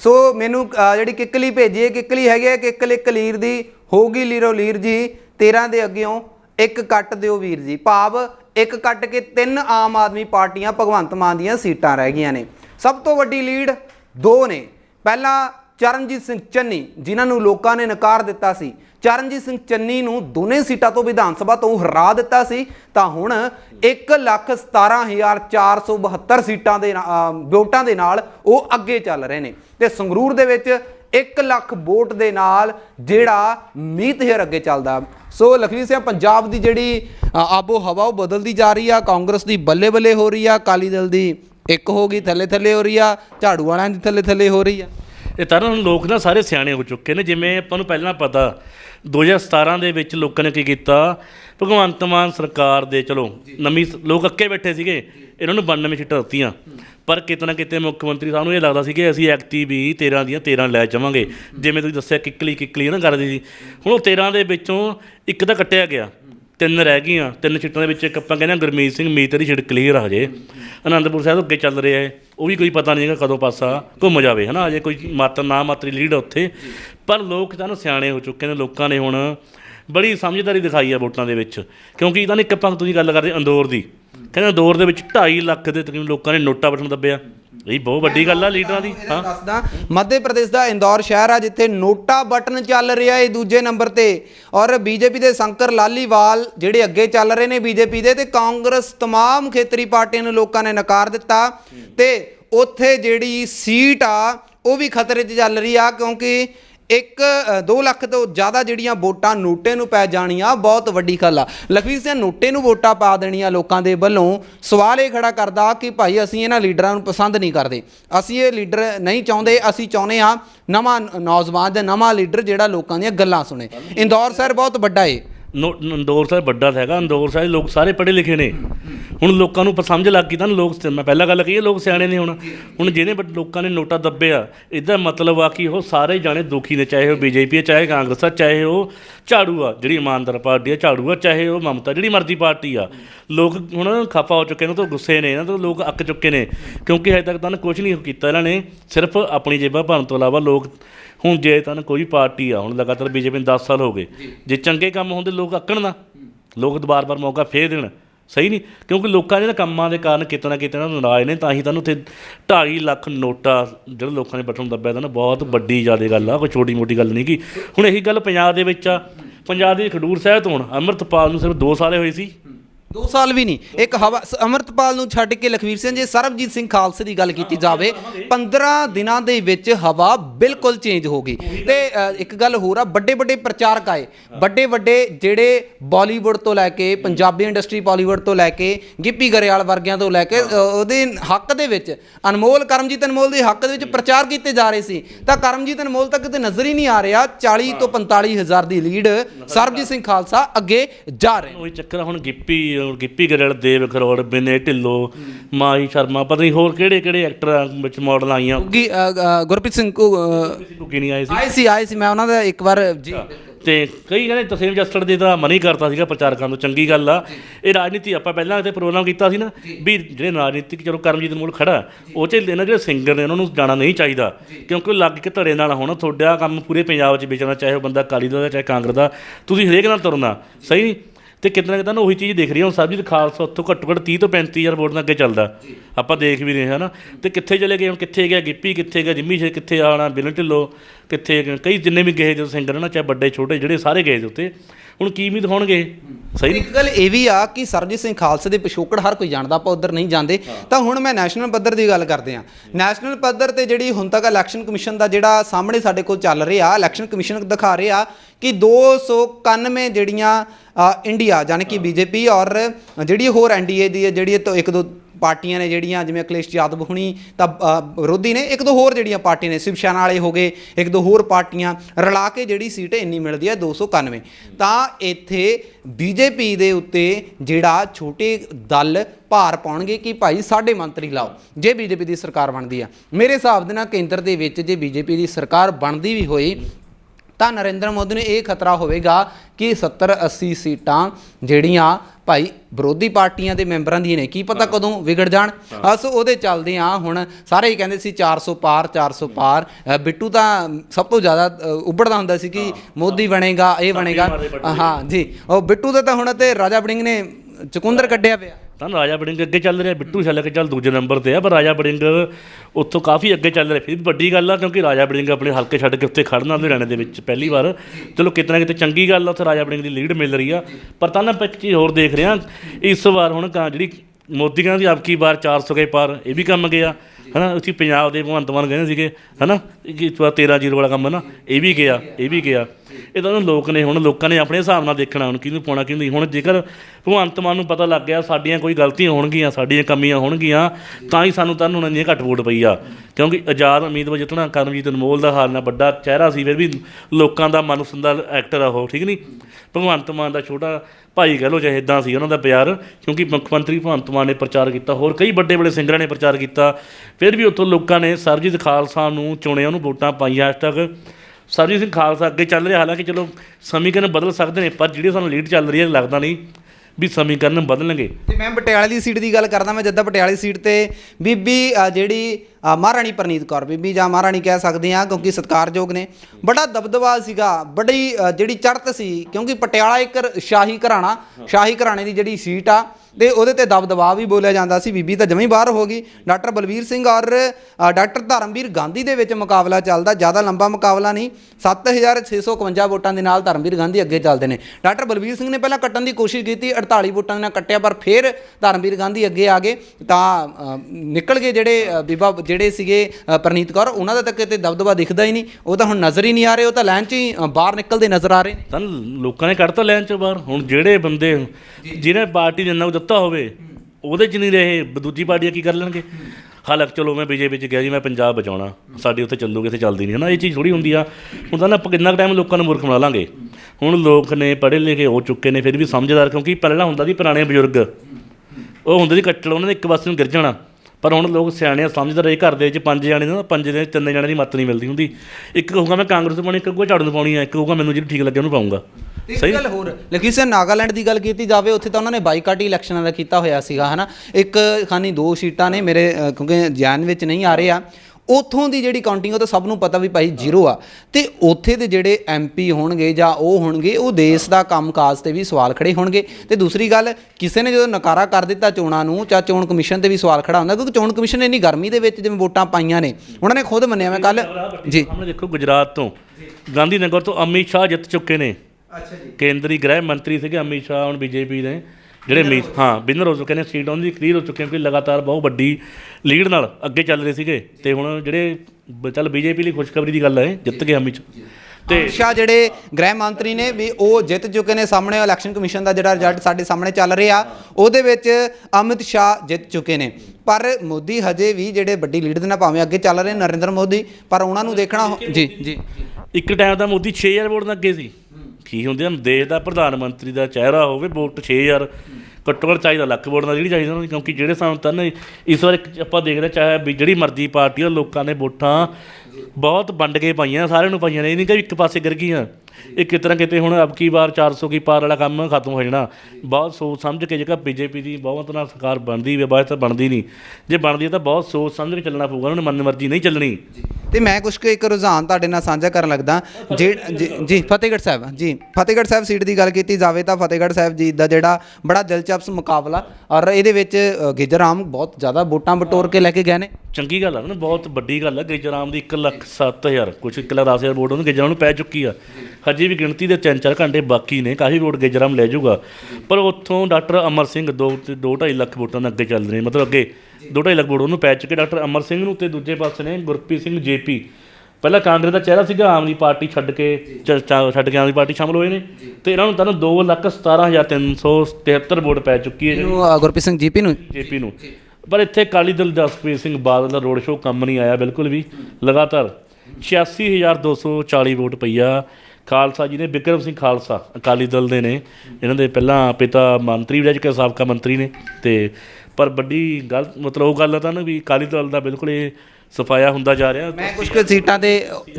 ਸੋ ਮੈਨੂੰ ਜਿਹੜੀ ਕਿੱਕਲੀ ਭੇਜੀ ਹੈ, ਕਿੱਕਲੀ ਹੈਗੀ ਹੈ, ਕਿੱਕਲੀ ਕਲੀਰ ਦੀ ਹੋਊਗੀ ਲੀਰੋ ਲੀਰ ਜੀ 13 ਦੇ ਅੱਗਿਓਂ ਇੱਕ ਕੱਟ ਦਿਓ ਵੀਰ ਜੀ। ਭਾਵ ਇੱਕ ਕੱਟ ਕੇ ਤਿੰਨ ਆਮ ਆਦਮੀ ਪਾਰਟੀਆਂ ਭਗਵੰਤ ਮਾਨ ਦੀਆਂ ਸੀਟਾਂ ਰਹਿ ਗਈਆਂ ਨੇ। ਸਭ ਤੋਂ ਵੱਡੀ ਲੀਡ ਦੋ ਨੇ। ਪਹਿਲਾਂ ਚਰਨਜੀਤ ਸਿੰਘ ਚੰਨੀ, ਜਿਨ੍ਹਾਂ ਨੂੰ ਲੋਕਾਂ ਨੇ ਨਕਾਰ ਦਿੱਤਾ ਸੀ। ਚਰਨਜੀਤ ਸਿੰਘ ਚੰਨੀ ਨੂੰ ਦੋਨੇ ਸੀਟਾਂ ਤੋਂ ਵਿਧਾਨ ਸਭਾ ਤੋਂ ਹਰਾ ਦਿੱਤਾ ਸੀ, ਤਾਂ ਹੁਣ 117472 ਸੀਟਾਂ ਦੇ ਵੋਟਾਂ ਦੇ ਨਾਲ ਉਹ ਅੱਗੇ ਚੱਲ ਰਹੇ ਨੇ। ਤੇ ਸੰਗਰੂਰ ਦੇ ਵਿੱਚ 1 ਲੱਖ ਵੋਟ ਦੇ ਨਾਲ ਜਿਹੜਾ ਮੀਤ ਹੇਰ ਅੱਗੇ ਚੱਲਦਾ। ਸੋ ਲਖਵੀਰ ਸਿੰਘ, ਪੰਜਾਬ ਦੀ ਜਿਹੜੀ ਆਬੋ ਹਵਾ ਉਹ ਬਦਲਦੀ ਜਾ ਰਹੀ ਆ, ਕਾਂਗਰਸ ਦੀ ਬੱਲੇ ਬੱਲੇ ਹੋ ਰਹੀ ਆ, ਅਕਾਲੀ ਦਲ ਦੀ ਇੱਕ ਹੋ ਗਈ, ਥੱਲੇ ਥੱਲੇ ਹੋ ਰਹੀ ਆ, ਝਾੜੂ ਵਾਲਿਆਂ ਦੀ ਥੱਲੇ ਥੱਲੇ ਹੋ ਰਹੀ ਆ। ਇਹ ਤਾਂ ਹੁਣ ਲੋਕ ਨਾ ਸਾਰੇ ਸਿਆਣੇ ਹੋ ਚੁੱਕੇ ਨੇ ਜਿਵੇਂ ਆਪਾਂ ਨੂੰ ਪਹਿਲਾਂ ਪਤਾ 2017 ਦੇ ਵਿੱਚ ਲੋਕਾਂ ਨੇ ਕੀ ਕੀਤਾ? ਭਗਵੰਤ ਮਾਨ ਸਰਕਾਰ ਦੇ ਚਲੋ ਨਵੀਂ ਲੋਕ ਅੱਕੇ ਬੈਠੇ ਸੀਗੇ ਇਹਨਾਂ ਨੂੰ 92 ਸੀਟਾਂ ਦਿੱਤੀਆਂ। ਪਰ ਕਿਤੇ ਨਾ ਕਿਤੇ ਮੁੱਖ ਮੰਤਰੀ ਸਾਹਿਬ ਨੂੰ ਇਹ ਲੱਗਦਾ ਸੀ ਕਿ ਅਸੀਂ ਐਕਟੀ ਵੀ 13 ਦੀਆਂ 13 ਲੈ ਜਾਵਾਂਗੇ। ਜਿਵੇਂ ਤੁਸੀਂ ਦੱਸਿਆ ਕਿੱਕਲੀ ਕਿੱਕਲੀ ਨਾ ਕਰਦੀ ਸੀ ਹੁਣ ਉਹ 13 ਦੇ ਵਿੱਚੋਂ ਇੱਕ ਤਾਂ ਕੱਟਿਆ ਗਿਆ। ਤਿੰਨ ਰਹਿ ਗਈਆਂ, ਤਿੰਨ ਸੀਟਾਂ ਦੇ ਵਿੱਚ ਇੱਕ ਆਪਾਂ ਕਹਿੰਦੇ ਹਾਂ ਗੁਰਮੀਤ ਸਿੰਘ, ਮੀਤ ਦੀ ਸੀਟ ਕਲੀਅਰ ਆ ਜੇ ਅਨੰਦਪੁਰ ਸਾਹਿਬ ਅੱਗੇ ਚੱਲ ਰਿਹਾ ਹੈ, ਉਹ ਵੀ ਕੋਈ ਪਤਾ ਨਹੀਂ ਹੈਗਾ ਕਦੋਂ ਪਾਸਾ ਘੁੰਮ ਜਾਵੇ, ਹਨਾ? ਅਜੇ ਕੋਈ ਮਾਤਰ, ਨਾ ਮਾਤਰੀ ਲੀਡ ਉੱਥੇ। ਪਰ ਲੋਕ ਤਾਂ ਸਿਆਣੇ ਹੋ ਚੁੱਕੇ ਨੇ ਲੋਕਾਂ ਨੇ ਹੁਣ। ਬੜੀ ਸਮਝਦਾਰੀ ਦਿਖਾਈ ਆ ਵੋਟਾਂ ਦੇ ਵਿੱਚ। ਕਿਉਂਕਿ ਇਹਦਾ ਇੱਕ ਆਪਾਂ ਤੁਸੀਂ ਗੱਲ ਕਰਦੇ, ਅੰਦੌਰ ਦੀ। ਕਹਿੰਦੇ ਅੰਦੌਰ ਦੇ ਵਿੱਚ 2.5 ਲੱਖ ਦੇ ਤਕਰੀਬਨ ਲੋਕਾਂ ਨੇ ਨੋਟਾ ਬਟਨ ਦੱਬਿਆ। ਇਹ ਬਹੁਤ ਵੱਡੀ ਗੱਲ ਆ ਲੀਡਰਾਂ ਦੀ ਹਾਂ ਦੱਸਦਾ ਮੱਧ ਪ੍ਰਦੇਸ਼ ਦਾ ਇੰਦੌਰ ਸ਼ਹਿਰ ਆ ਜਿੱਥੇ ਨੋਟਾ ਬਟਨ ਚੱਲ ਰਿਹਾ ਹੈ ਦੂਜੇ ਨੰਬਰ ਤੇ ਔਰ ਬੀਜੇਪੀ ਦੇ ਸ਼ੰਕਰ ਲਾਲੀਵਾਲ ਜਿਹੜੇ ਅੱਗੇ ਚੱਲ ਰਹੇ ਨੇ ਬੀਜੇਪੀ ਦੇ ਤੇ ਕਾਂਗਰਸ तमाम ਖੇਤਰੀ ਪਾਰਟੀਆਂ ਨੂੰ ਲੋਕਾਂ ਨੇ ਨਕਾਰ ਦਿੱਤਾ ਤੇ ਉੱਥੇ ਜਿਹੜੀ ਸੀਟ ਆ ਉਹ ਵੀ ਖਤਰੇ 'ਚ ਚੱਲ ਰਹੀ ਆ ਕਿਉਂਕਿ ਇੱਕ 2 ਲੱਖ ਤੋਂ ਜ਼ਿਆਦਾ ਜਿਹੜੀਆਂ ਵੋਟਾਂ ਨੋਟੇ ਨੂੰ ਪੈ ਜਾਣੀਆਂ ਬਹੁਤ ਵੱਡੀ ਗੱਲ ਆ। ਲਖਵੀਰ ਸਿੰਘ ਨੋਟੇ ਨੂੰ ਵੋਟਾਂ ਪਾ ਦੇਣੀਆਂ ਲੋਕਾਂ ਦੇ ਵੱਲੋਂ ਸਵਾਲ ਇਹ ਖੜਾ ਕਰਦਾ ਕਿ ਭਾਈ ਅਸੀਂ ਇਹਨਾਂ ਲੀਡਰਾਂ ਨੂੰ ਪਸੰਦ ਨਹੀਂ ਕਰਦੇ। ਅਸੀਂ ਇਹ ਲੀਡਰ ਨਹੀਂ ਚਾਹੁੰਦੇ ਅਸੀਂ ਚਾਹੁੰਦੇ ਆ ਨਵਾਂ ਨੌਜਵਾਨ ਜਾਂ ਨਵਾਂ ਲੀਡਰ ਜਿਹੜਾ ਲੋਕਾਂ ਦੀਆਂ ਗੱਲਾਂ ਸੁਣੇ। ਇੰਦੌਰ ਸ਼ਹਿਰ ਬਹੁਤ ਵੱਡਾ ਏ। ਨੋ ਅੰਦੌਰ ਸਾਹਿਬ ਵੱਡਾ ਹੈਗਾ, ਅੰਦੌਰ ਸਾਹਿਬ ਲੋਕ ਸਾਰੇ ਪੜ੍ਹੇ ਲਿਖੇ ਨੇ। ਹੁਣ ਲੋਕਾਂ ਨੂੰ ਸਮਝ ਲੱਗ ਗਈ ਤਾਂ ਲੋਕ ਸ- ਮੈਂ ਪਹਿਲਾਂ ਗੱਲ ਕਹੀ ਲੋਕ ਸਿਆਣੇ ਨੇ ਹੁਣ। ਹੁਣ ਜਿਹਨੇ ਲੋਕਾਂ ਨੇ ਨੋਟਾ ਦੱਬਿਆ, ਇਹਦਾ ਮਤਲਬ ਆ ਕਿ ਉਹ ਸਾਰੇ ਜਾਣੇ ਦੁਖੀ ਨੇ, ਚਾਹੇ ਉਹ ਬੀਜੇਪੀ ਹੈ ਚਾਹੇ ਕਾਂਗਰਸ ਆ, ਚਾਹੇ ਉਹ ਝਾੜੂ ਆ, ਜਿਹੜੀ ਇਮਾਨਦਾਰ ਪਾਰਟੀ ਆ, ਝਾੜੂ ਆ, ਚਾਹੇ ਉਹ ਮਮਤਾ, ਜਿਹੜੀ ਮਰਜ਼ੀ ਪਾਰਟੀ ਆ। ਲੋਕ ਹੁਣ ਖਫਾ ਹੋ ਚੁੱਕੇ ਨੇ, ਤੋਂ ਗੁੱਸੇ ਨੇ, ਇਹਨਾਂ ਤੋਂ ਲੋਕ ਅੱਕ ਚੁੱਕੇ ਨੇ। ਕਿਉਂਕਿ ਹਜੇ ਤੱਕ ਤਾਂ ਕੁਝ ਨਹੀਂ ਕੀਤਾ ਇਹਨਾਂ ਨੇ, ਸਿਰਫ ਆਪਣੀ ਜੇਬਾਂ ਭਰਨ ਤੋਂ ਇਲਾਵਾ ਲੋਕ ਹੁਣ ਜੇ ਤਾਂ ਕੋਈ ਪਾਰਟੀ ਆ ਹੁਣ ਲਗਾਤਾਰ ਬੀਜੇਪੀ ਨੂੰ 10 ਸਾਲ ਹੋ ਗਏ ਜੇ। ਚੰਗੇ ਕੰਮ ਹੁੰਦੇ ਲੋਕ ਅੱਕਣ ਨਾ ਲੋਕ ਬਾਰ-ਬਾਰ ਮੌਕਾ ਫੇਰ ਦੇਣ ਸਹੀ ਨਹੀਂ ਕਿਉਂਕਿ ਲੋਕਾਂ ਦੇ ਕੰਮਾਂ ਦੇ ਕਾਰਨ ਕਿਤੇ ਨਾ ਕਿਤੇ ਨਾ ਨਾਰਾਜ਼ ਨੇ ਤਾਂ ਹੀ ਤੁਹਾਨੂੰ ਉੱਥੇ 2.5 ਲੱਖ ਨੋਟਾ ਜਿਹੜੇ ਲੋਕਾਂ ਨੇ ਬਟਨ ਦੱਬਿਆ ਤਾਂ ਨਾ ਬਹੁਤ ਵੱਡੀ ਜ਼ਿਆਦਾ ਗੱਲ ਆ ਕੋਈ ਛੋਟੀ ਮੋਟੀ ਗੱਲ ਨਹੀਂ ਗੀ ਹੁਣ ਇਹੀ ਗੱਲ ਪੰਜਾਬ ਦੇ ਵਿੱਚ ਆ ਪੰਜਾਬ ਦੇ ਖਡੂਰ ਸਾਹਿਬ ਤੋਂ ਹੁਣ ਅੰਮ੍ਰਿਤਪਾਲ ਨੂੰ ਸਿਰਫ 2 ਸਾਲੇ ਹੋਏ ਸੀ 2 ਸਾਲ ਵੀ ਨਹੀਂ। ਇੱਕ ਹਵਾ ਸ- ਅਮਰਤਪਾਲ ਨੂੰ ਛੱਡ ਕੇ ਲਖਵੀਰ ਸਿੰਘ ਜੇ, ਸਰਬਜੀਤ ਸਿੰਘ ਖਾਲਸੇ ਦੀ ਗੱਲ ਕੀਤੀ ਜਾਵੇ 15 ਦਿਨਾਂ ਦੇ ਵਿੱਚ ਹਵਾ ਬਿਲਕੁਲ ਚੇਂਜ ਹੋ ਗਈ। ਤੇ ਇੱਕ ਗੱਲ ਹੋਰ ਆ ਵੱਡੇ ਵੱਡੇ ਪ੍ਰਚਾਰਕ ਆਏ। ਵੱਡੇ ਵੱਡੇ ਜਿਹੜੇ ਬਾਲੀਵੁੱਡ ਤੋਂ ਲੈ ਕੇ, ਪੰਜਾਬੀ ਇੰਡਸਟਰੀ ਬਾਲੀਵੁੱਡ ਤੋਂ ਲੈ ਕੇ, ਗਿੱਪੀ ਗਰੇਵਾਲ ਵਰਗਿਆਂ ਤੋਂ ਲੈ ਕੇ ਉਹਦੇ ਹੱਕ ਦੇ ਵਿੱਚ, ਅਨਮੋਲ, ਕਰਮਜੀਤ ਅਨਮੋਲ ਦੇ ਹੱਕ ਦੇ ਵਿੱਚ ਪ੍ਰਚਾਰ ਕੀਤੇ ਜਾ ਰਹੇ ਸੀ। ਤਾਂ ਕਰਮਜੀਤ ਅਨਮੋਲ ਤੱਕ ਤੇ ਨਜ਼ਰ ਹੀ ਨਹੀਂ ਆ ਰਿਹਾ 40 ਤੋਂ 45 ਹਜ਼ਾਰ ਦੀ ਲੀਡ ਸਰਬਜੀਤ ਸਿੰਘ ਖਾਲਸਾ ਅੱਗੇ ਜਾ ਰਹੇ ਉਹੀ ਚੱਕਰ ਹੁਣ ਗਿੱਪੀ ਔਰ ਗਿੱਪੀ ਗਰੇਵਾਲ ਦੇਵ ਖਰੋੜ ਬਿਨੇ ਢਿੱਲੋਂ ਮਾਹੀ ਸ਼ਰਮਾ ਪਤਾ ਨਹੀਂ ਹੋਰ ਕਿਹੜੇ ਕਿਹੜੇ ਐਕਟਰ ਵਿੱਚ ਮਾਡਲ ਆਈਆਂ। ਗੁੱਗੀ ਅ, ਅ, ਗੁਰਪ੍ਰੀਤ ਸਿੰਘ ਕੋ ਅ, ਕਿਸੇ ਨੂੰ ਆਏ ਸੀ। ਆਏ ਸੀ ਆਏ ਸੀ ਮੈਂ ਉਹਨਾਂ ਦਾ ਇੱਕ ਵਾਰ ਜੀ। ਤੇ ਕਈ ਕਹਿੰਦੇ ਤਸੀਮ ਜਸਟਰ ਦੇ ਤਾਂ ਮਨੀ ਕਰਤਾ ਸੀਗਾ ਪ੍ਰਚਾਰਕਾਂ ਨੂੰ ਚੰਗੀ ਗੱਲ ਆ। ਇਹ ਰਾਜਨੀਤੀ ਆਪਾਂ ਪਹਿਲਾਂ ਤੇ ਪ੍ਰੋਗਰਾਮ ਕੀਤਾ ਸੀ ਨਾ ਵੀ ਜਿਹੜੇ ਰਾਜਨੀਤਿਕ ਚਲੋ ਕਰਮਜੀਤ ਮੂਲ ਖੜਾ ਉਹ ਚ ਇਹਨਾਂ ਜਿਹੜੇ ਸਿੰਗਰ ਨੇ ਉਹਨਾਂ ਨੂੰ ਜਾਣਾ ਨਹੀਂ ਚਾਹੀਦਾ। ਕਿਉਂਕਿ ਉਹ ਲੱਗ ਕੇ ਧੜੇ ਨਾਲ ਹੋਣਾ ਤੁਹਾਡਾ ਕੰਮ ਪੂਰੇ ਪੰਜਾਬ 'ਚ ਵੇਚਣਾ ਚਾਹੇ ਉਹ ਬੰਦਾ ਅਕਾਲੀ ਦਲ ਦਾ ਚਾਹੇ ਕਾਂਗਰਸ ਦਾ ਤੁਸੀਂ ਹਰੇਕ ਨਾਲ ਤੁਰਨਾ ਸਹੀ ਨਹੀਂ? ਤੇ ਕਿਤੇ ਨਾ ਕਿਤੇ ਨਾ ਉਹੀ ਚੀਜ਼ ਦਿਖ ਰਹੀ ਹੈ। ਹੁਣ ਸਰਬਜੀਤ ਖਾਲਸਾ ਉੱਥੋਂ ਘੱਟੋ ਘੱਟ 30 ਤੋਂ 35000 ਵੋਟ ਨਾਲ ਅੱਗੇ ਚੱਲਦਾ। ਆਪਾਂ ਦੇਖ ਵੀ ਰਹੇ ਹਾਂ ਨਾ। ਤੇ ਕਿੱਥੇ ਚਲੇ ਗਏ ਹੁਣ? ਕਿੱਥੇ ਗਿਆ ਗਿੱਪੀ? ਕਿੱਥੇ ਗਿਆ ਜਿੰਮੀ ਸ਼ੇਰ? ਕਿੱਥੇ ਆਣਾ ਬਿਲਨ ਢਿੱਲੋਂ? ਕਿੱਥੇ? ਕਈ ਜਿੰਨੇ ਵੀ ਗਏ ਜੋ ਸਿੰਗਰ ਨਾ ਚਾਹੇ ਵੱਡੇ ਛੋਟੇ ਜਿਹੜੇ ਸਾਰੇ ਗਏ ਦੇ ਉੱਤੇ ਹੁਣ ਕੀ ਉਮੀਦ ਹੋਣਗੇ? ਸਹੀ ਇੱਕ ਗੱਲ ਇਹ ਵੀ ਆ ਕਿ ਸਰਜੀਤ ਸਿੰਘ ਖਾਲਸੇ ਦੇ ਪਿਛੋਕੜ ਹਰ ਕੋਈ ਜਾਣਦਾ ਆਪਾਂ ਉਧਰ ਨਹੀਂ ਜਾਂਦੇ। ਤਾਂ ਹੁਣ ਮੈਂ ਨੈਸ਼ਨਲ ਪੱਧਰ ਦੀ ਗੱਲ ਕਰਦੇ ਆ ਨੈਸ਼ਨਲ ਪੱਧਰ ਤੇ ਜਿਹੜੀ ਹੁਣ ਤੱਕ ਇਲੈਕਸ਼ਨ ਕਮਿਸ਼ਨ ਦਾ ਜਿਹੜਾ ਸਾਹਮਣੇ ਸਾਡੇ ਕੋਲ ਚੱਲ ਰਿਹਾ ਇਲੈਕਸ਼ਨ ਕਮਿਸ਼ਨ ਦਿਖਾ ਰਿਹਾ ਕਿ 291 ਜਿਹੜੀਆਂ ਇੰਡੀਆ ਯਾਨੀ ਕਿ ਬੀਜੇਪੀ ਔਰ ਜਿਹੜੀ ਹੋਰ ਐਨਡੀਏ ਦੀ ਜਿਹੜੀ ਇੱਕ ਦੋ ਪਾਰਟੀਆਂ ਨੇ ਜਿਹੜੀਆਂ ਜਿਵੇਂ ਅਖਿਲੇਸ਼ ਯਾਦਵ ਹੁਣੀ ਤਾਂ ਵਿਰੋਧੀ ਨੇ ਇੱਕ ਦੋ ਹੋਰ ਜਿਹੜੀਆਂ ਪਾਰਟੀਆਂ ਨੇ ਸ਼ਿਵ ਸੈਨਾ ਵਾਲੇ ਹੋ ਗਏ ਇੱਕ ਦੋ ਹੋਰ ਪਾਰਟੀਆਂ ਰਲਾ ਕੇ ਜਿਹੜੀ ਸੀਟ ਇੰਨੀ ਮਿਲਦੀ ਹੈ 291 ਤਾਂ ਇੱਥੇ ਬੀਜੇਪੀ ਦੇ ਉੱਤੇ ਜਿਹੜਾ ਛੋਟੇ ਦਲ ਭਾਰ ਪਾਉਣਗੇ ਕਿ ਭਾਈ ਸਾਡੇ ਮੰਤਰੀ ਲਾਓ ਜੇ ਬੀਜੇਪੀ ਦੀ ਸਰਕਾਰ ਬਣਦੀ ਆ ਮੇਰੇ ਹਿਸਾਬ ਦੇ ਨਾਲ ਕੇਂਦਰ ਦੇ ਵਿੱਚ ਜੇ ਬੀਜੇਪੀ ਦੀ ਸਰਕਾਰ ਬਣਦੀ ਵੀ ਹੋਈ ਤਾਂ ਨਰਿੰਦਰ ਮੋਦੀ ਨੂੰ ਇਹ ਖਤਰਾ ਹੋਵੇਗਾ ਕਿ 70 80 ਸੀਟਾਂ ਜਿਹੜੀਆਂ ਭਾਈ ਵਿਰੋਧੀ ਪਾਰਟੀਆਂ ਦੇ ਮੈਂਬਰਾਂ ਦੀ ਨੇ ਕੀ ਪਤਾ ਕਦੋਂ ਵਿਗੜ ਜਾਣ। ਅਸ ਉਹਦੇ ਚੱਲਦੇ ਆ ਹੁਣ ਸਾਰੇ ਹੀ ਕਹਿੰਦੇ ਸੀ 400 ਪਾਰ 400 ਪਾਰ। ਬਿੱਟੂ ਤਾਂ ਸਭ ਤੋਂ ਜ਼ਿਆਦਾ ਉੱਭੜਦਾ ਹੁੰਦਾ ਸੀ ਕਿ ਮੋਦੀ ਬਣੇਗਾ ਇਹ ਬਣੇਗਾ। ਹਾਂ ਜੀ ਉਹ ਬਿੱਟੂ ਦਾ ਤਾਂ ਹੁਣ ਤੇ ਰਾਜਾ ਵੜਿੰਗ ਨੇ ਚੁਕੰਦਰ ਕੱਢਿਆ ਪਿਆ। ਤਾਂ ਰਾਜਾ ਬੜਿੰਗ ਅੱਗੇ ਚੱਲ ਰਿਹਾ, ਬਿੱਟੂ ਛੱਲ ਕੇ ਚੱਲ ਦੂਜੇ ਨੰਬਰ ਤੇ ਆ, ਪਰ ਰਾਜਾ ਬੜਿੰਗ ਉੱਥੋਂ ਕਾਫੀ ਅੱਗੇ ਚੱਲ ਰਿਹਾ। ਫਿਰ ਵੀ ਵੱਡੀ ਗੱਲ ਆ, ਕਿਉਂਕਿ ਰਾਜਾ ਬੜਿੰਗ ਆਪਣੇ ਹਲਕੇ ਛੱਡ ਕੇ ਉੱਥੇ ਖੜਨਾ ਲੁਧਿਆਣੇ ਦੇ ਵਿੱਚ ਪਹਿਲੀ ਵਾਰ। ਚਲੋ, ਕਿਤਨਾ ਕਿਤੇ ਚੰਗੀ ਗੱਲ ਆ, ਉੱਥੇ ਰਾਜਾ ਬੜਿੰਗ ਦੀ ਲੀਡ ਮਿਲ ਰਹੀ ਆ। ਪਰ ਤਾਂ ਨਾ ਆਪਾਂ ਇੱਕ ਚੀਜ਼ ਹੋਰ ਦੇਖ ਰਹੇ ਆ ਇਸ ਵਾਰ ਹੁਣ ਕਾਂ ਜਿਹੜੀ ਮੋਦੀ ਕਹਿੰਦੇ ਸੀ ਆਪਕੀ ਵਾਰ 400 ਕੇ ਪਾਰ, ਇਹ ਵੀ ਕੰਮ ਗਿਆ। ਹਨਾ ਉਸੀ ਪੰਜਾਬ ਦੇ ਭਗਵੰਤ ਮਾਨ ਕਹਿੰਦੇ ਸੀਗੇ, ਹਨਾ ਕਿ ਇਸ ਵਾਰ 13 ਜ਼ੀਰੋ ਵਾਲਾ ਕੰਮ ਹੈ ਨਾ ਇਹ ਵੀ ਗਿਆ, ਇਹ ਵੀ ਗਿਆ। ਇਹ ਤਾਂ ਹੁਣ ਲੋਕ ਨੇ ਹੁਣ, ਲੋਕਾਂ ਨੇ ਆਪਣੇ ਹਿਸਾਬ ਨਾਲ ਦੇਖਣਾ ਹੁਣ ਕਿਹਨੂੰ ਪਾਉਣਾ, ਕਿਹਨੂੰ ਨਹੀਂ। ਹੁਣ ਜੇਕਰ ਭਗਵੰਤ ਮਾਨ ਨੂੰ ਪਤਾ ਲੱਗ ਗਿਆ ਸਾਡੀਆਂ ਕੋਈ ਗਲਤੀਆਂ ਹੋਣਗੀਆਂ, ਸਾਡੀਆਂ ਕਮੀਆਂ ਹੋਣਗੀਆਂ, ਤਾਂ ਹੀ ਸਾਨੂੰ ਤਾਂ ਹੁਣ ਇੰਨੀ ਘੱਟ ਵੋਟ ਪਈ ਆ। ਕਿਉਂਕਿ ਆਜ਼ਾਦ ਉਮੀਦਵਾਰ ਜਿੱਤਣਾ ਕਰਮਜੀਤ ਅਨਮੋਲ ਦਾ ਹਾਲ ਨਾਲ ਵੱਡਾ ਚਿਹਰਾ ਸੀ, ਫਿਰ ਵੀ ਲੋਕਾਂ ਦਾ ਮਨਪਸੰਦਾ ਐਕਟਰ ਆ ਉਹ, ਠੀਕ ਨਹੀਂ? ਭਗਵੰਤ ਮਾਨ ਦਾ ਛੋਟਾ ਭਾਈ ਕਹਿ ਲੋ ਚਾਹੇ ਇਦਾਂ ਸੀ ਉਹਨਾਂ ਦਾ ਪਿਆਰ, ਕਿਉਂਕਿ ਮੁੱਖ ਮੰਤਰੀ ਭਗਵੰਤ ਮਾਨ ਨੇ ਪ੍ਰਚਾਰ ਕੀਤਾ, ਹੋਰ ਕਈ ਵੱਡੇ ਵੱਡੇ ਸਿੰਗਰਾਂ ਨੇ ਪ੍ਰਚਾਰ ਕੀਤਾ। ਫਿਰ ਵੀ ਉੱਥੋਂ ਲੋਕਾਂ ਨੇ ਸਰਜੀਤ ਖਾਲਸਾ ਨੂੰ ਚੁਣਿਆ, ਉਹਨੂੰ ਵੋਟਾਂ ਪਾਈਆਂ ਅੱਜ ਤੱਕ ਸਰਜੀਤ ਸਿੰਘ ਖਾਲਸਾ ਅੱਗੇ ਚੱਲ ਰਿਹਾ ਹਾਲਾਂਕਿ ਚਲੋ ਸਮੀਕਰਨ ਬਦਲ ਸਕਦੇ ਨੇ ਪਰ ਜਿਹੜੀ ਸਾਨੂੰ ਲੀਡ ਚੱਲ ਰਹੀ ਹੈ ਲੱਗਦਾ ਨਹੀਂ ਵੀ ਸਮੀਕਰਨ ਬਦਲਣਗੇ। ਤੇ ਮੈਂ ਪਟਿਆਲੇ ਦੀ ਸੀਟ ਦੀ ਗੱਲ ਕਰਦਾ ਮੈਂ ਜਦਾਂ ਪਟਿਆਲੇ ਸੀਟ ਤੇ ਬੀਬੀ ਜਿਹੜੀ ਮਹਾਰਾਣੀ ਪ੍ਰਨੀਤ ਕੌਰ ਬੀਬੀ ਜਾਂ ਮਹਾਰਾਣੀ ਕਹਿ ਸਕਦੇ ਆ ਕਿਉਂਕਿ ਸਤਿਕਾਰਯੋਗ ਨੇ ਬੜਾ ਦਬਦਬਾ ਸੀਗਾ ਬੜੀ ਜਿਹੜੀ ਚੜ੍ਹਤ ਸੀ ਕਿਉਂਕਿ ਪਟਿਆਲਾ ਇੱਕ ਸ਼ਾਹੀ ਘਰਾਣਾ ਸ਼ਾਹੀ ਘਰਾਣੇ ਦੀ ਜਿਹੜੀ ਸੀਟ ਆ ਤੇ ਉਹਦੇ ਤੇ ਦਬਦਬਾ ਵੀ ਬੋਲਿਆ ਜਾਂਦਾ ਸੀ। ਬੀਬੀ ਤਾਂ ਜਮੀ ਬਾਹਰ ਹੋ ਗਈ। ਡਾਕਟਰ ਬਲਵੀਰ ਸਿੰਘ ਔਰ ਡਾਕਟਰ ਧਰਮਵੀਰ ਗਾਂਧੀ ਦੇ ਵਿੱਚ ਮੁਕਾਬਲਾ ਚੱਲਦਾ। ਜ਼ਿਆਦਾ ਲੰਬਾ ਮੁਕਾਬਲਾ ਨਹੀਂ। 7651 ਵੋਟਾਂ ਦੇ ਨਾਲ ਧਰਮਵੀਰ ਗਾਂਧੀ ਅੱਗੇ ਚੱਲਦੇ ਨੇ। ਡਾਕਟਰ ਬਲਵੀਰ ਸਿੰਘ ਨੇ ਪਹਿਲਾਂ ਕੱਟਣ ਦੀ ਕੋਸ਼ਿਸ਼ ਕੀਤੀ 48 ਵੋਟਾਂ ਨਾਲ ਕੱਟਿਆ ਪਰ ਫਿਰ ਧਰਮਵੀਰ ਗਾਂਧੀ ਅੱਗੇ ਆ ਗਏ। ਤਾਂ ਨਿਕਲ ਗਏ ਜਿਹੜੇ ਬੀਬਾ ਜਿਹੜੇ ਸੀਗੇ ਪ੍ਰਨੀਤ ਕੌਰ। ਉਹਨਾਂ ਦਾ ਤਾਂ ਕਿਤੇ ਦਬਦਬਾ ਦਿਖਦਾ ਹੀ ਨਹੀਂ। ਉਹ ਤਾਂ ਹੁਣ ਨਜ਼ਰ ਹੀ ਨਹੀਂ ਆ ਰਹੇ। ਉਹ ਤਾਂ ਲਾਈਨ 'ਚ ਹੀ ਬਾਹਰ ਨਿਕਲਦੇ ਨਜ਼ਰ ਆ ਰਹੇ ਨੇ। ਤਾਂ ਲੋਕਾਂ ਨੇ ਕੱਢਤਾ ਲੈਣ ਚੋਂ ਬਾਹਰ। ਹੁਣ ਜਿਹੜੇ ਬੰਦੇ ਜਿਹਨੇ ਪਾਰਟੀ ਇੰਨਾ ਕੁ ਦਿੱਤਾ ਹੋਵੇ ਉਹਦੇ ਚ ਨਹੀਂ ਰਹੇ ਦੂਜੀ ਪਾਰਟੀਆਂ ਕੀ ਕਰ ਲੈਣਗੇ? ਹਾਲਾਂਕਿ ਚਲੋ ਮੈਂ ਬੀਜੇਪੀ ਚ ਗਿਆ ਜੀ ਮੈਂ ਪੰਜਾਬ ਬਚਾਉਣਾ। ਸਾਡੇ ਉੱਥੇ ਚੱਲੂਗੇ ਇੱਥੇ ਚੱਲਦੀ ਨਹੀਂ ਹੈ ਨਾ ਇਹ ਚੀਜ਼ ਥੋੜੀ ਹੁੰਦੀ ਆ। ਹੁਣ ਤਾਂ ਨਾ ਆਪਾਂ ਕਿੰਨਾ ਟਾਈਮ ਲੋਕਾਂ ਨੂੰ ਮੂਰਖ ਬਣਾ ਲਾਂਗੇ। ਹੁਣ ਲੋਕ ਨੇ ਪੜ੍ਹੇ ਲਿਖੇ ਹੋ ਚੁੱਕੇ ਨੇ ਫਿਰ ਵੀ ਸਮਝਦਾਰ ਕਿਉਂਕਿ ਪਹਿਲਾਂ ਹੁੰਦਾ ਸੀ ਪੁਰਾਣੇ ਬਜ਼ੁਰਗ। ਉਹ ਹੁੰਦੇ ਸੀ ਕੱਟੜ ਉਹਨਾਂ ਨੇ ਇੱਕ ਪਾਸੇ ਨੂੰ ਗਿਰ ਜਾਣਾ। ਪਰ ਹੁਣ ਲੋਕ ਸਿਆਣੇ ਆ, ਸਮਝਦਾਰ ਇਹ ਘਰ ਦੇ ਵਿੱਚ ਪੰਜ ਜਾਣੇ ਨੇ ਨਾ ਪੰਜ ਦੇ ਤਿੰਨ ਜਾਣੇ ਦੀ ਮੱਤ ਨਹੀਂ ਮਿਲਦੀ ਹੁੰਦੀ। ਇੱਕ ਕਹੂਗਾ ਮੈਂ ਕਾਂਗਰਸ ਨੂੰ ਪਾਉਣੀ ਇੱਕ ਕਹੂਗਾ ਝਾੜੂ ਨੂੰ ਪਾਉਣੀ ਆ ਇੱਕ ਕਹੂਗਾ ਮੈਨੂੰ ਜਿਹੜੀ ਠੀਕ ਲੱਗੇ ਉਹਨੂੰ ਪਾਉਂਗਾ ਇੱਕ ਗੱਲ ਹੋਰ ਲੇਕਿਨ ਸੇ ਨਾਗਾਲੈਂਡ ਦੀ ਗੱਲ ਕੀਤੀ ਜਾਵੇ ਉੱਥੇ ਤਾਂ ਉਹਨਾਂ ਨੇ ਬਾਈਕਾਟ ਇਲੈਕਸ਼ਨਾਂ ਦਾ ਕੀਤਾ ਹੋਇਆ ਸੀਗਾ ਹਨਾ? ਇੱਕ ਖਾਨੀ ਦੋ ਸੀਟਾਂ ਨੇ ਮੇਰੇ ਅ, ਕਿਉਂਕਿ ਗਿਆਨ ਵਿੱਚ ਨਹੀਂ ਆ ਰਹੇ ਆ। ਉਥੋਂ ਦੀ ਜਿਹੜੀ ਕਾਊਂਟਿੰਗ ਉਹ ਤਾਂ ਸਭ ਨੂੰ ਪਤਾ ਵੀ ਭਾਈ ਜ਼ੀਰੋ ਆ। ਤੇ ਉੱਥੇ ਦੇ ਜਿਹੜੇ ਐਮਪੀ ਹੋਣਗੇ ਜਾਂ ਉਹ ਹੋਣਗੇ ਉਹ ਦੇਸ਼ ਦਾ ਕੰਮਕਾਜ ਤੇ ਵੀ ਸਵਾਲ ਖੜੇ ਹੋਣਗੇ। ਤੇ ਦੂਸਰੀ ਗੱਲ ਕਿਸੇ ਨੇ ਜਦੋਂ ਨਕਾਰਾ ਕਰ ਦਿੱਤਾ ਚੋਣਾਂ ਨੂੰ ਜਾਂ ਚੋਣ ਕਮਿਸ਼ਨ ਤੇ ਵੀ ਸਵਾਲ ਖੜਾ ਹੁੰਦਾ ਕਿਉਂਕਿ ਚੋਣ ਕਮਿਸ਼ਨ ਨੇ ਇੰਨੀ ਗਰਮੀ ਦੇ ਵਿੱਚ ਜਿਵੇਂ ਵੋਟਾਂ ਪਾਈਆਂ ਨੇ ਉਹਨਾਂ ਨੇ ਖੁਦ ਮੰਨਿਆ ਮੈਂ ਕੱਲ ਜੀ। ਸਾਹਮਣੇ ਦੇਖੋ ਗੁਜਰਾਤ ਤੋਂ। ਗਾਂਧੀ ਨਗਰ ਤੋਂ ਅਮਿਤ ਸ਼ਾਹ ਜਿੱਤ ਚੁੱਕੇ ਨੇ। ਅੱਛਾ ਜੀ। ਕੇਂਦਰੀ ਗ੍ਰਹਿ ਮੰਤਰੀ ਸੀਗੇ ਅਮਿਤ ਸ਼ਾਹ ਹੁਣ ਬੀਜੇਪੀ ਦੇ ਜਿਹੜੇ ਅਮਿਤ ਹਾਂ ਵਿਨਰ ਹੋ ਚੁੱਕੇ ਨੇ ਸੀਟ ਉਹਨਾਂ ਦੀ ਕਲੀਅਰ ਹੋ ਚੁੱਕੀ ਹੈ ਕਿਉਂਕਿ ਲਗਾਤਾਰ ਬਹੁਤ ਵੱਡੀ ਲੀਡ ਨਾਲ ਅੱਗੇ ਚੱਲ ਰਹੇ ਸੀਗੇ। ਤੇ ਹੁਣ ਜਿਹੜੇ ਬ- ਚੱਲ ਬੀਜੇਪੀ ਲਈ ਖੁਸ਼ਖਬਰੀ ਦੀ ਗੱਲ ਹੈ ਜਿੱਤ ਗਏ ਅਮਿਤ ਸ਼ਾਹ। ਤੇ ਸ਼ਾਹ ਜਿਹੜੇ ਗ੍ਰਹਿ ਮੰਤਰੀ ਨੇ ਵੀ ਉਹ ਜਿੱਤ ਚੁੱਕੇ ਨੇ ਸਾਹਮਣੇ ਇਲੈਕਸ਼ਨ ਕਮਿਸ਼ਨ ਦਾ ਜਿਹੜਾ ਰਿਜ਼ਲਟ ਸਾਡੇ ਸਾਹਮਣੇ ਚੱਲ ਰਿਹਾ ਉਹਦੇ ਵਿੱਚ ਅਮਿਤ ਸ਼ਾਹ ਜਿੱਤ ਚੁੱਕੇ ਨੇ। ਪਰ ਮੋਦੀ ਹਜੇ ਵੀ ਜਿਹੜੇ ਵੱਡੀ ਲੀਡ ਦੇ ਨਾਲ ਭਾਵੇਂ ਅੱਗੇ ਚੱਲ ਰਹੇ ਨਰਿੰਦਰ ਮੋਦੀ ਪਰ ਉਹਨਾਂ ਨੂੰ ਦੇਖਣਾ ਹੋ- ਜੀ ਜੀ। ਇੱਕ ਟਾਈਮ ਦਾ ਮੋਦੀ 6000 ਵੋਟ ਨਾਲ ਅੱਗੇ ਸੀ। ਕੀ ਹੁੰਦੇ ਹਨ ਦੇਸ਼ ਦਾ ਪ੍ਰਧਾਨ ਮੰਤਰੀ ਦਾ ਚਿਹਰਾ ਹੋਵੇ, ਵੋਟ 6000 ਘੱਟੋ ਘੱਟ ਚਾਹੀਦਾ, ਲੱਖ ਵੋਟ ਦਾ ਜਿਹੜੀ ਚਾਹੀਦਾ ਉਹਨਾਂ ਨੂੰ ਕਿਉਂਕਿ ਜਿਹੜੇ ਸਾਨੂੰ ਤਾਂ ਨਾ ਇਸ ਵਾਰ ਆਪਾਂ ਦੇਖਦੇ ਚਾਹੇ ਵੀ ਜਿਹੜੀ ਮਰਜ਼ੀ ਪਾਰਟੀ ਆ, ਲੋਕਾਂ ਨੇ ਵੋਟਾਂ ਬਹੁਤ ਵੰਡ ਕੇ ਪਾਈਆਂ ਸਾਰਿਆਂ ਨੂੰ ਪਾਈਆਂ ਨੇ ਇਹ ਨਹੀਂ ਕਿ ਇੱਕ ਪਾਸੇ ਗਿਰ ਗਈਆਂ। ਇਹ ਕਿਤਨਾ ਕਿਤੇ ਹੁਣ ਅਬ ਕੀ ਵਾਰ 400 ਕੀ ਪਾਰ ਵਾਲਾ ਕੰਮ ਖਤਮ ਹੋ ਜਾਣਾ। ਬਹੁਤ ਸੋਚ ਸਮਝ ਕੇ ਜੇਕਰ ਬੀਜੇਪੀ ਦੀ ਬਹੁਤ ਨਾਲ ਸਰਕਾਰ ਬਣਦੀ ਵੀ ਬਾਅਦ ਤਾਂ ਬਣਦੀ ਨਹੀਂ। ਜੇ ਬਣਦੀ ਹੈ ਤਾਂ ਬਹੁਤ ਸੋਚ ਸਮਝ ਕੇ ਚੱਲਣਾ ਪਊਗਾ ਉਹਨਾਂ ਨੂੰ ਮਨ ਮਰਜ਼ੀ ਨਹੀਂ ਚੱਲਣੀ। ਤੇ ਮੈਂ ਕੁਝ ਕੁ ਇੱਕ ਰੁਝਾਨ ਤੁਹਾਡੇ ਨਾਲ ਸਾਂਝਾ ਕਰਨ ਲੱਗਦਾ। ਜੇ- ਜੀ- ਜੀ ਫਤਿਹਗੜ੍ਹ ਸਾਹਿਬ ਜੀ। ਫਤਿਹਗੜ੍ਹ ਸਾਹਿਬ ਸੀਟ ਦੀ ਗੱਲ ਕੀਤੀ ਜਾਵੇ ਤਾਂ ਫਤਿਹਗੜ੍ਹ ਸਾਹਿਬ ਜੀ ਦਾ ਜਿਹੜਾ ਬੜਾ ਦਿਲਚਸਪ ਮੁਕਾਬਲਾ ਔਰ ਇਹਦੇ ਵਿੱਚ ਅ, ਗਿੱਜਰ ਰਾਮ ਬਹੁਤ ਜ਼ਿਆਦਾ ਵੋਟਾਂ ਬਟੋਰ ਕੇ ਲੈ ਕੇ ਗਏ ਨੇ। ਚੰਗੀ ਗੱਲ ਆ ਨਾ ਬਹੁਤ ਵੱਡੀ ਗੱਲ ਆ ਗੇਜਰਾਮ ਦੀ 1 ਲੱਖ 7000 ਕੁਝ 1 ਲੱਖ 10000 ਵੋਟ ਉਹਨੂੰ ਗੇਜਰਾਮ ਨੂੰ ਪੈ ਚੁੱਕੀ ਆ। ਹਜੇ ਵੀ ਗਿਣਤੀ ਦੇ 3-4 ਘੰਟੇ ਬਾਕੀ ਨੇ ਕਾਫੀ ਵੋਟ ਗੇਜਰਾਮ ਲੈ ਜਾਊਗਾ। ਪਰ ਉੱਥੋਂ ਡਾਕਟਰ ਅਮਰ ਸਿੰਘ 2 ਤੇ 2.5 ਲੱਖ ਵੋਟਾਂ ਨਾਲ ਅੱਗੇ ਚੱਲ ਰਹੇ ਨੇ ਮਤਲਬ ਅੱਗੇ 2.5 ਲੱਖ ਵੋਟ ਉਹਨੂੰ ਪੈ ਚੁੱਕੇ। ਡਾਕਟਰ ਅਮਰ ਸਿੰਘ ਨੂੰ ਤੇ ਦੂਜੇ ਪਾਸੇ ਨੇ ਗੁਰਪ੍ਰੀਤ ਸਿੰਘ ਜੇਪੀ। ਪਹਿਲਾਂ ਕਾਂਗਰਸ ਦਾ ਚਿਹਰਾ ਸੀਗਾ ਆਮ ਆਦਮੀ ਪਾਰਟੀ ਛੱਡ ਕੇ ਛੱਡ ਕੇ ਆਮ ਆਦਮੀ ਪਾਰਟੀ ਸ਼ਾਮਲ ਹੋਏ ਨੇ। ਤੇ ਇਹਨਾਂ ਨੂੰ ਤਾਂ 2 ਲੱਖ 17373 ਵੋਟ ਪੈ ਚੁੱਕੀ ਹੈ। ਗੁਰਪ੍ਰੀਤ ਸਿੰਘ ਜੀਪੀ ਨੂੰ? ਜੇਪੀ ਨੂੰ। ਪਰ ਇੱਥੇ ਅਕਾਲੀ ਦਲ ਦਾ ਸੁਖਬੀਰ ਸਿੰਘ ਬਾਦਲ ਦਾ ਰੋਡ ਸ਼ੋਅ ਕੰਮ ਨਹੀਂ ਆਇਆ ਬਿਲਕੁਲ ਵੀ, ਲਗਾਤਾਰ 86240 ਵੋਟ ਪਈ ਆ। ਖਾਲਸਾ ਜੀ ਨੇ ਬਿਕਰਮ ਸਿੰਘ ਖਾਲਸਾ ਅਕਾਲੀ ਦਲ ਦੇ ਨੇ, ਇਹਨਾਂ ਦੇ ਪਹਿਲਾਂ ਪਿਤਾ ਮੰਤਰੀ ਵੀ ਰਹਿ ਚੁੱਕੇ ਸਾਬਕਾ ਮੰਤਰੀ ਨੇ ਤੇ, ਪਰ ਵੱਡੀ ਗੱਲ, ਮਤਲਬ ਉਹ ਗੱਲ ਆ ਤਾਂ ਨਾ ਵੀ ਅਕਾਲੀ ਦਲ ਦਾ ਬਿਲਕੁਲ ਇਹ ਸਫਾਇਆ ਹੁੰਦਾ ਜਾ ਰਿਹਾ ਮੈਂ ਕੁਝ ਕੁ ਸੀਟਾਂ ਤੇ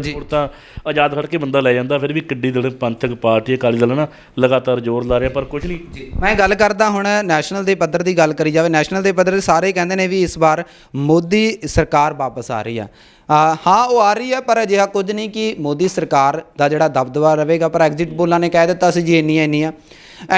ਜੀ। ਹੁਣ ਤਾਂ ਆਜ਼ਾਦ ਖੜ ਕੇ ਬੰਦਾ ਲੈ ਜਾਂਦਾ ਫਿਰ ਵੀ ਕਿੱਡੀ ਦਲ ਪੰਥਕ ਪਾਰਟੀ ਅਕਾਲੀ ਦਲ ਨਾ ਲਗਾਤਾਰ ਜ਼ੋਰ ਲਾ ਰਿਹਾ ਪਰ ਕੁਝ ਨਹੀਂ। ਮੈਂ ਗੱਲ ਕਰਦਾ ਹੁਣ ਨੈਸ਼ਨਲ ਦੇ ਪੱਧਰ ਦੀ ਗੱਲ ਕਰੀ ਜਾਵੇ ਨੈਸ਼ਨਲ ਦੇ ਪੱਧਰ ਤੇ ਸਾਰੇ ਕਹਿੰਦੇ ਨੇ ਵੀ ਇਸ ਵਾਰ ਮੋਦੀ ਸਰਕਾਰ ਵਾਪਸ ਆ ਰਹੀ ਆ। ਆ, ਹਾਂ ਉਹ ਆ ਰਹੀ ਆ ਪਰ ਅਜਿਹਾ ਕੁਝ ਨਹੀਂ ਕਿ ਮੋਦੀ ਸਰਕਾਰ ਦਾ ਜਿਹੜਾ ਦਬਦਬਾ ਰਹੇਗਾ ਪਰ ਐਗਜ਼ਿਟ ਪੋਲਾਂ ਨੇ ਕਹਿ ਦਿੱਤਾ ਸੀ ਜੀ ਇੰਨੀਆਂ ਇੰਨੀਆਂ।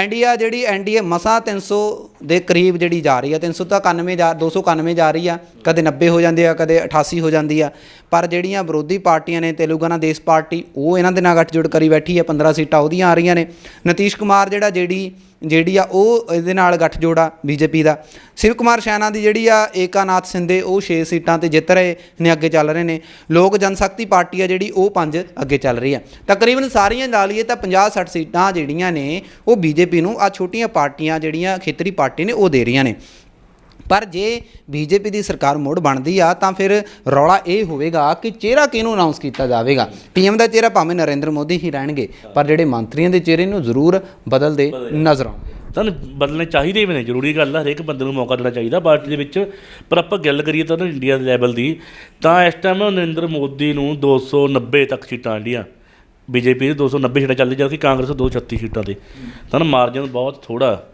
ਇੰਡੀਆ ਜਿਹੜੀ ਐਨਡੀਏ ਮਸਾ 300 ਦੇ ਕਰੀਬ ਜਿਹੜੀ ਜਾ ਰਹੀ ਆ 300 ਤਾਂ 91 ਜਾ 291 ਜਾ ਰਹੀ ਆ, ਕਦੇ 90 ਹੋ ਜਾਂਦੀ ਆ, ਕਦੇ 88 ਹੋ ਜਾਂਦੀ ਆ। ਪਰ ਜਿਹੜੀਆਂ ਵਿਰੋਧੀ ਪਾਰਟੀਆਂ ਨੇ ਤੇਲੰਗਾਨਾ ਦੇਸ਼ ਪਾਰਟੀ, ਉਹ ਇਹਨਾਂ ਦੇ ਨਾਲ ਗੱਠਜੋੜ ਕਰੀ ਬੈਠੀ ਆ 15 ਸੀਟਾਂ ਉਹਦੀਆਂ ਆ ਰਹੀਆਂ ਨੇ। ਨਤੀਸ਼ ਕੁਮਾਰ ਜਿਹੜਾ ਜਿਹੜੀ ਜਿਹੜੀ ਆ, ਉਹ ਇਹਦੇ ਨਾਲ ਗੱਠਜੋੜ ਆ, ਬੀਜੇਪੀ ਦਾ। ਸ਼ਿਵ ਕੁਮਾਰ ਸ਼ੈਨਾ ਦੀ ਜਿਹੜੀ ਆ, ਏਕਾਨਾਥ ਸਿੰਧੇ, ਉਹ 6 ਸੀਟਾਂ ਤੇ ਜਿੱਤ ਰਹੇ ਨੇ, ਅੱਗੇ ਚੱਲ ਰਹੇ ਨੇ। ਲੋਕ ਜਨਸ਼ਕਤੀ ਪਾਰਟੀ ਆ ਜਿਹੜੀ, ਉਹ 5 ਅੱਗੇ ਚੱਲ ਰਹੀ ਆ। ਤਕਰੀਬਨ ਸਾਰੀਆਂ ਲਾ ਲਈਏ ਤਾਂ 50 60 ਸੀਟਾਂ ਜਿਹੜੀਆਂ ਨੇ, ਉਹ ਬੀਜੇਪੀ ਨੂੰ ਆ ਛੋਟੀਆਂ ਪਾਰਟੀਆਂ ਜਿਹੜੀਆਂ ਖੇਤਰੀ ਪਾਰਟੀ ਨੇ ਉਹ ਦੇ ਰਹੀਆਂ ਨੇ। ਪਰ ਜੇ ਬੀਜੇਪੀ ਦੀ ਸਰਕਾਰ ਮੁੜ ਬਣਦੀ ਆ ਤਾਂ ਫਿਰ ਰੌਲਾ ਇਹ ਹੋਵੇਗਾ ਕਿ ਚਿਹਰਾ ਕਿਹਨੂੰ ਅਨਾਉਂਸ ਕੀਤਾ ਜਾਵੇਗਾ? ਪੀਐਮ ਦਾ ਚਿਹਰਾ ਭਾਵੇਂ ਨਰਿੰਦਰ ਮੋਦੀ ਹੀ ਰਹਿਣਗੇ ਪਰ ਜਿਹੜੇ ਮੰਤਰੀਆਂ ਦੇ ਚਿਹਰੇ ਨੂੰ ਜ਼ਰੂਰ ਬਦਲਦੇ ਨਜ਼ਰ ਆਉਣਗੇ। ਤਾਂ ਬਦਲਣੇ ਚਾਹੀਦੇ ਵੀ ਨੇ ਜ਼ਰੂਰੀ ਗੱਲ ਆ ਹਰੇਕ ਬੰਦੇ ਨੂੰ ਮੌਕਾ ਦੇਣਾ ਚਾਹੀਦਾ ਪਾਰਟੀ ਦੇ ਵਿੱਚ। ਪਰ ਆਪਾਂ ਗੱਲ ਕਰੀਏ ਤਾਂ ਇੰਡੀਆ ਦੇ ਲੈਵਲ ਦੀ ਤਾਂ ਇਸ ਟਾਈਮ ਨਰਿੰਦਰ ਮੋਦੀ ਨੂੰ 290 ਤੱਕ ਸੀਟਾਂ ਇੰਡੀਆ ਬੀਜੇਪੀ ਦੇ 290 ਸੀਟਾਂ ਚੱਲਦੀ ਜਦਕਿ ਕਾਂਗਰਸ 236 ਸੀਟਾਂ ਤੇ। ਤਾਂ ਮਾਰਜਨ ਬਹੁਤ ਥੋੜਾ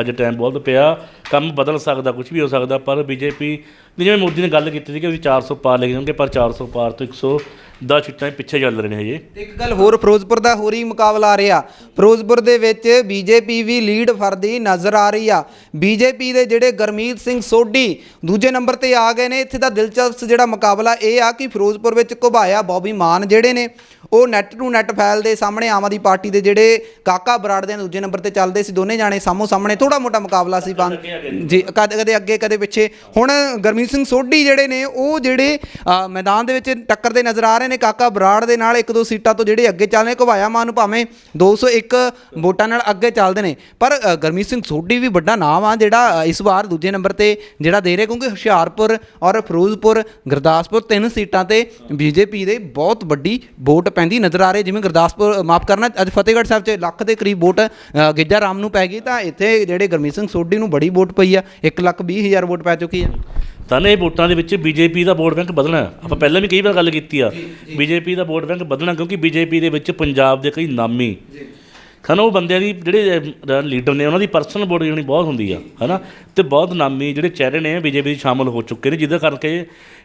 ਹਜੇ ਟਾਈਮ ਬਹੁਤ ਪਿਆ। ਕੰਮ ਬਦਲ ਸਕਦਾ ਕੁਝ ਵੀ ਹੋ ਸਕਦਾ, ਪਰ ਬੀਜੇਪੀ ਜਿਵੇਂ ਮੋਦੀ ਨੇ ਗੱਲ ਕੀਤੀ ਸੀ ਕਿ ਵੀ 400 ਪਾਰ ਲੈ ਕੇ ਜਾਣਗੇ ਪਰ 400 ਪਾਰ ਤੋਂ 110 ਸੀਟਾਂ ਪਿੱਛੇ ਚੱਲ ਰਹੇ ਨੇ ਹਜੇ। ਇੱਕ ਗੱਲ ਹੋਰ, ਫਿਰੋਜ਼ਪੁਰ ਦਾ ਹੋਰ ਹੀ ਮੁਕਾਬਲਾ ਆ ਰਿਹਾ। ਫਿਰੋਜ਼ਪੁਰ ਦੇ ਵਿੱਚ ਬੀਜੇਪੀ ਵੀ ਲੀਡ ਫਰਦੀ ਨਜ਼ਰ ਆ ਰਹੀ ਆ। ਬੀਜੇਪੀ ਦੇ ਜਿਹੜੇ ਗਰਮੀਤ ਸਿੰਘ ਸੋਢੀ ਦੂਜੇ ਨੰਬਰ ਤੇ ਆ ਗਏ ਨੇ। ਇੱਥੇ ਦਾ ਦਿਲਚਸਪ ਜਿਹੜਾ ਮੁਕਾਬਲਾ ਇਹ ਆ ਕਿ ਫਿਰੋਜ਼ਪੁਰ ਵਿੱਚ ਘੁਬਾਇਆ ਬੌਬੀ ਮਾਨ ਜਿਹੜੇ ਨੇ। ਉਹ ਨੈਟ ਟੂ ਨੈਟ ਫੈਲ ਦੇ ਸਾਹਮਣੇ ਆਮ ਆਦਮੀ ਪਾਰਟੀ ਦੇ ਜਿਹੜੇ ਕਾਕਾ ਬਰਾੜ ਦੇ ਦੂਜੇ ਨੰਬਰ ਤੇ ਚੱਲਦੇ ਸੀ ਦੋਨੇ ਜਾਣੇ ਸਾਹਮੋ ਸਾਹਮਣੇ ਥੋੜਾ ਮੋਟਾ ਮੁਕਾਬਲਾ ਸੀ ਪੰਜ ਜੀ ਕਦੇ ਕਦੇ ਅੱਗੇ ਕਦੇ ਪਿੱਛੇ। ਹੁਣ ਗਰਮੀਤ ਸਿੰਘ ਸੋਢੀ ਜਿਹੜੇ ਨੇ ਉਹ ਜਿਹੜੇ ਮੈਦਾਨ ਦੇ ਵਿੱਚ ਟੱਕਰਦੇ ਨਜ਼ਰ ਆ ਰਹੇ ਨੇ। ਕਾਕਾ ਬਰਾੜ ਦੇ ਨਾਲ ਇੱਕ ਦੋ ਸੀਟਾਂ ਤੋਂ ਜਿਹੜੇ ਅੱਗੇ ਚੱਲ ਰਹੇ ਘਵਾਇਆ ਮਾਨ ਨੂੰ ਭਾਵੇਂ 201 ਵੋਟਾਂ ਨਾਲ ਅੱਗੇ ਚੱਲਦੇ ਨੇ। ਪਰ ਗਰਮੀਤ ਸਿੰਘ ਸੋਢੀ ਵੀ ਵੱਡਾ ਨਾਮ ਆ ਜਿਹੜਾ ਇਸ ਵਾਰ ਦੂਜੇ ਨੰਬਰ ਤੇ ਜਿਹੜਾ ਦੇ ਰਿਹਾ ਕਿਉਂਕਿ ਹੁਸ਼ਿਆਰਪੁਰ ਔਰ ਫਿਰੋਜ਼ਪੁਰ ਗੁਰਦਾਸਪੁਰ ਤਿੰਨ ਸੀਟਾਂ ਤੇ ਬੀਜੇਪੀ ਦੇ ਬਹੁਤ ਵੱਡੀ ਵੋਟ ਪੈਂਦੀ ਨਜ਼ਰ ਆ ਰਹੀ ਜਿਵੇਂ ਗੁਰਦਾਸਪੁਰ ਮਾਫ ਕਰਨਾ ਅੱਜ ਫਤਿਹਗੜ੍ਹ ਸਾਹਿਬ 'ਚ ਲੱਖ ਦੇ ਕਰੀਬ ਵੋਟ ਗਿੱਜਾ ਰਾਮ ਨੂੰ ਪੈ ਗਈ ਤਾਂ ਇੱਥੇ ਜਿਹੜੇ ਗਰਮੀਤ ਸਿੰਘ ਸੋਢੀ ਨੂੰ ਬੜੀ ਵੋਟ ਪਈ ਆ 1 ਲੱਖ 20 ਹਜ਼ਾਰ ਵੋਟ ਪੈ ਚੁੱਕੀ ਆ। ਤਾਂ ਇਹ ਵੋਟਾਂ ਦੇ ਵਿੱਚ ਬੀਜੇਪੀ ਦਾ ਵੋਟ ਬੈਂਕ ਵਧਣਾ ਹੈ। ਆਪਾਂ ਪਹਿਲਾਂ ਵੀ ਕਈ ਵਾਰ ਗੱਲ ਕੀਤੀ ਆ ਬੀਜੇਪੀ ਦਾ ਵੋਟ ਬੈਂਕ ਵਧਣਾ ਕਿਉਂਕਿ ਬੀਜੇਪੀ ਦੇ ਵਿੱਚ ਪੰਜਾਬ ਦੇ ਕਈ ਨਾਮੀ ਖਾਨਾ ਉਹ ਬੰਦਿਆਂ ਦੀ ਜਿਹੜੇ ਲੀਡਰ ਨੇ, ਉਹਨਾਂ ਦੀ ਪਰਸਨਲ ਵੋਟ ਜਿਹੜੀ ਬਹੁਤ ਹੁੰਦੀ ਆ, ਹਨਾ? ਤੇ ਬਹੁਤ ਨਾਮੀ ਜਿਹੜੇ ਚਿਹਰੇ ਨੇ, ਬੀਜੇਪੀ ਦੇ ਸ਼ਾਮਲ ਹੋ ਚੁੱਕੇ ਨੇ, ਜਿਹਦੇ ਕਰਕੇ